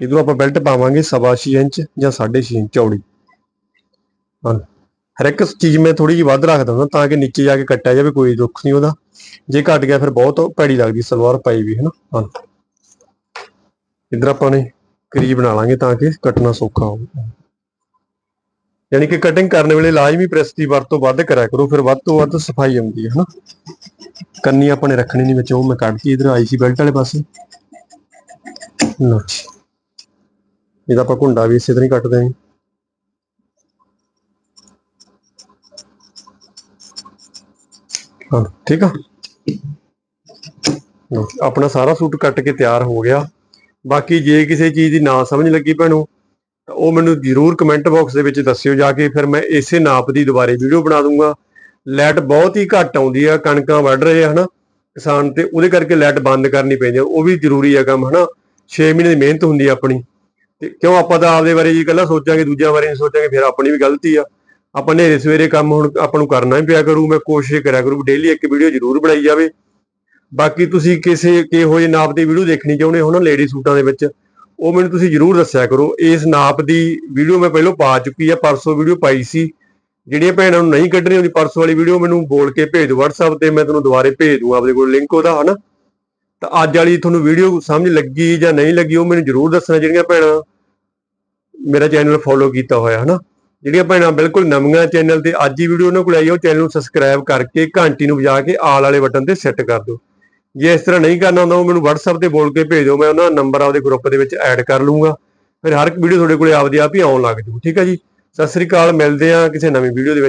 ਇਧਰੋਂ ਆਪਾਂ ਬੈਲਟ ਪਾਵਾਂਗੇ 6.5 ਇੰਚ ਜਾਂ 6.5 ਇੰਚ ਚੌੜੀ। ਹਾਂ। ਹਰ ਇੱਕ ਚੀਜ਼ ਮੈਂ ਥੋੜੀ ਜਿਹੀ ਵੱਧ ਰੱਖਦਾ ਹੁੰਦਾ ਤਾਂ ਕਿ ਨੀਚੇ ਜਾ ਕੇ ਕੱਟਿਆ ਜਾਵੇ, ਕੋਈ ਦੁੱਖ ਨਹੀਂ ਉਹਦਾ। ਜੇ ਘਟ ਗਿਆ, ਫਿਰ ਬਹੁਤ ਭੈੜੀ ਲੱਗਦੀ, ਸਲਵਾਰ ਪਾਈ ਵੀ ਹੈ ਨਾ ਹਾਂ। ਇਧਰ ਆਪਾਂ ਨੇ ਕਰੀ ਬਣਾ ਲਾਂਗੇ ਤਾਂ ਕਿ ਕੱਟਣਾ ਸੌਖਾ ਹੋਵੇ। ਯਾਨੀ ਕਿ ਕਟਿੰਗ ਕਰਨ ਵੇਲੇ ਲਾਜ਼ਮੀ ਪ੍ਰੈਸ ਦੀ ਵਰਤੋਂ ਵੱਧ ਕਰਿਆ ਕਰੋ, ਫਿਰ ਵੱਧ ਤੋਂ ਵੱਧ ਸਫ਼ਾਈ ਆਉਂਦੀ ਹੈ, ਹਨਾ? ਕੰਨੀ ਆਪਾਂ ਨੇ ਰੱਖਣੀ ਨਹੀਂ ਵਿੱਚ, ਉਹ ਮੈਂ ਕੱਢਤੀ ਇਧਰ ਆਈ ਸੀ ਬੈਲਟ ਵਾਲੇ ਪਾਸੇ। ਲਓ ਇਹਦਾ ਆਪਾਂ ਘੁੰਡਾ ਵੀ ਇਸੇ ਤਰ੍ਹਾਂ ਹੀ ਕੱਟਦੇ ਹਾਂ। ਹਾਂ, ਠੀਕ ਆ? ਆਪਣਾ ਸਾਰਾ ਸੂਟ ਕੱਟ ਕੇ ਤਿਆਰ ਹੋ ਗਿਆ। ਬਾਕੀ ਜੇ ਕਿਸੇ ਚੀਜ਼ ਦੀ ਨਾ ਸਮਝ ਲੱਗੀ ਭੈਣੋ, ਤਾਂ ਉਹ ਮੈਨੂੰ ਜਰੂਰ ਕਮੈਂਟ ਬਾਕਸ ਦੇ ਵਿੱਚ ਦੱਸਿਓ ਜਾ ਕੇ, ਫਿਰ ਮੈਂ ਇਸੇ ਨਾਪ ਦੀ ਦੁਬਾਰੇ ਵੀਡੀਓ ਬਣਾ ਦੂੰਗਾ। ਲਾਈਟ ਬਹੁਤ ਹੀ ਘੱਟ ਆਉਂਦੀ ਆ, ਕਣਕਾਂ ਵੱਢ ਰਹੇ ਆ, ਹਨਾ? ਕਿਸਾਨ ਤੇ ਉਹਦੇ ਕਰਕੇ ਲਾਈਟ ਬੰਦ ਕਰਨੀ ਪੈਂਦੀ ਆ, ਉਹ ਵੀ ਜ਼ਰੂਰੀ ਆ ਕੰਮ, ਹਨਾ? 6 ਮਹੀਨੇ ਦੀ ਮਿਹਨਤ ਹੁੰਦੀ ਆ ਆਪਣੀ। ਤੇ ਕਿਉਂ ਆਪਾਂ ਤਾਂ ਆਪਦੇ ਬਾਰੇ ਜੀ ਇਕੱਲਾ ਸੋਚਾਂਗੇ, ਦੂਜਿਆਂ ਬਾਰੇ ਨਹੀਂ ਸੋਚਾਂਗੇ, ਫਿਰ ਆਪਣੀ ਵੀ ਗਲਤੀ ਆ। ਆਪਾਂ ਨੇਰੇ ਸਵੇਰੇ ਕੰਮ ਹੁਣ ਆਪਾਂ ਨੂੰ ਕਰਨਾ ਹੀ ਪਿਆ ਕਰੂ, ਮੈਂ ਕੋਸ਼ਿਸ਼ ਕਰਿਆ ਕਰੂ ਡੇਲੀ ਇੱਕ ਵੀਡੀਓ ਜ਼ਰੂਰ ਬਣਾਈ ਜਾਵੇ। ਬਾਕੀ ਤੁਸੀਂ ਕਿਸੇ ਕਿਹੋ ਜਿਹੇ ਨਾਪ ਦੀ ਵੀਡੀਓ ਦੇਖਣੀ ਚਾਹੁੰਦੇ ਹੋ ਨਾ ਲੇਡੀ ਸੂਟਾਂ ਦੇ ਵਿੱਚ, ਉਹ ਮੈਨੂੰ ਤੁਸੀਂ ਜਰੂਰ ਦੱਸਿਆ ਕਰੋ। ਇਸ ਨਾਪ ਦੀ ਵੀਡੀਓ ਮੈਂ ਪਹਿਲਾਂ ਪਾ ਚੁੱਕੀ ਆ, ਪਰਸੋਂ ਵੀਡੀਓ ਪਾਈ ਸੀ। ਜਿਹੜੀਆਂ ਭੈਣਾਂ ਨੂੰ ਨਹੀਂ ਕੱਢਣੀ ਉਹਦੀ ਪਰਸੋਂ ਵਾਲੀ ਵੀਡੀਓ ਮੈਨੂੰ ਬੋਲ ਕੇ ਭੇਜ ਦਿਓ WhatsApp ਤੇ, ਮੈਂ ਤੁਹਾਨੂੰ ਦੁਬਾਰੇ ਭੇਜ ਦੂੰ ਆਪਦੇ ਕੋਲ ਲਿੰਕ ਉਹਦਾ, ਹਨਾ? ਤਾਂ ਅੱਜ ਵਾਲੀ ਤੁਹਾਨੂੰ ਵੀਡੀਓ ਸਮਝ ਲੱਗੀ ਜਾਂ ਨਹੀਂ ਲੱਗੀ, ਉਹ ਮੈਨੂੰ ਜਰੂਰ ਦੱਸਣਾ ਜਿਹੜੀਆਂ ਭੈਣਾਂ ਮੇਰਾ ਚੈਨਲ ਫੋਲੋ ਕੀਤਾ ਹੋਇਆ, ਹਨਾ? ਜਿਹੜੀਆਂ ਭੈਣਾਂ ਬਿਲਕੁਲ ਨਵੀਆਂ ਚੈਨਲ ਤੇ ਅੱਜ ਹੀ ਵੀਡੀਓ ਉਹਨਾਂ ਕੋਲ ਆਈ ਉਹ ਚੈਨਲ ਨੂੰ ਸਬਸਕ੍ਰਾਈਬ ਕਰਕੇ ਘੰਟੀ ਨੂੰ ਵਜਾ ਕੇ ਆਲ ਵਾਲੇ ਬਟਨ ਤੇ ਸੈੱਟ ਕਰ ਦਿਓ। ਜੇ ਇਸ ਤਰ੍ਹਾਂ ਨਹੀਂ ਕਰਨਾ ਹੁੰਦਾ, ਉਹ ਮੈਨੂੰ WhatsApp ਤੇ ਬੋਲ ਕੇ ਭੇਜ ਦਿਓ ਮੈਂ ਉਹਨਾਂ ਦਾ ਨੰਬਰ ਆਪਦੇ ਗਰੁੱਪ ਦੇ ਵਿੱਚ ਐਡ ਕਰ ਲੂੰਗਾ ਫਿਰ ਹਰ ਇੱਕ ਵੀਡੀਓ ਤੁਹਾਡੇ ਕੋਲੇ ਆਪਦੀ ਆਪ ਹੀ ਆਉਣ ਲੱਗ ਜੂ, ਠੀਕ ਹੈ ਜੀ? ਸਤਿ ਸ੍ਰੀ ਅਕਾਲ, ਮਿਲਦੇ ਆ ਕਿਸੇ ਨਵੀਂ ਵੀਡੀਓ ਦੇ ਵਿੱਚ।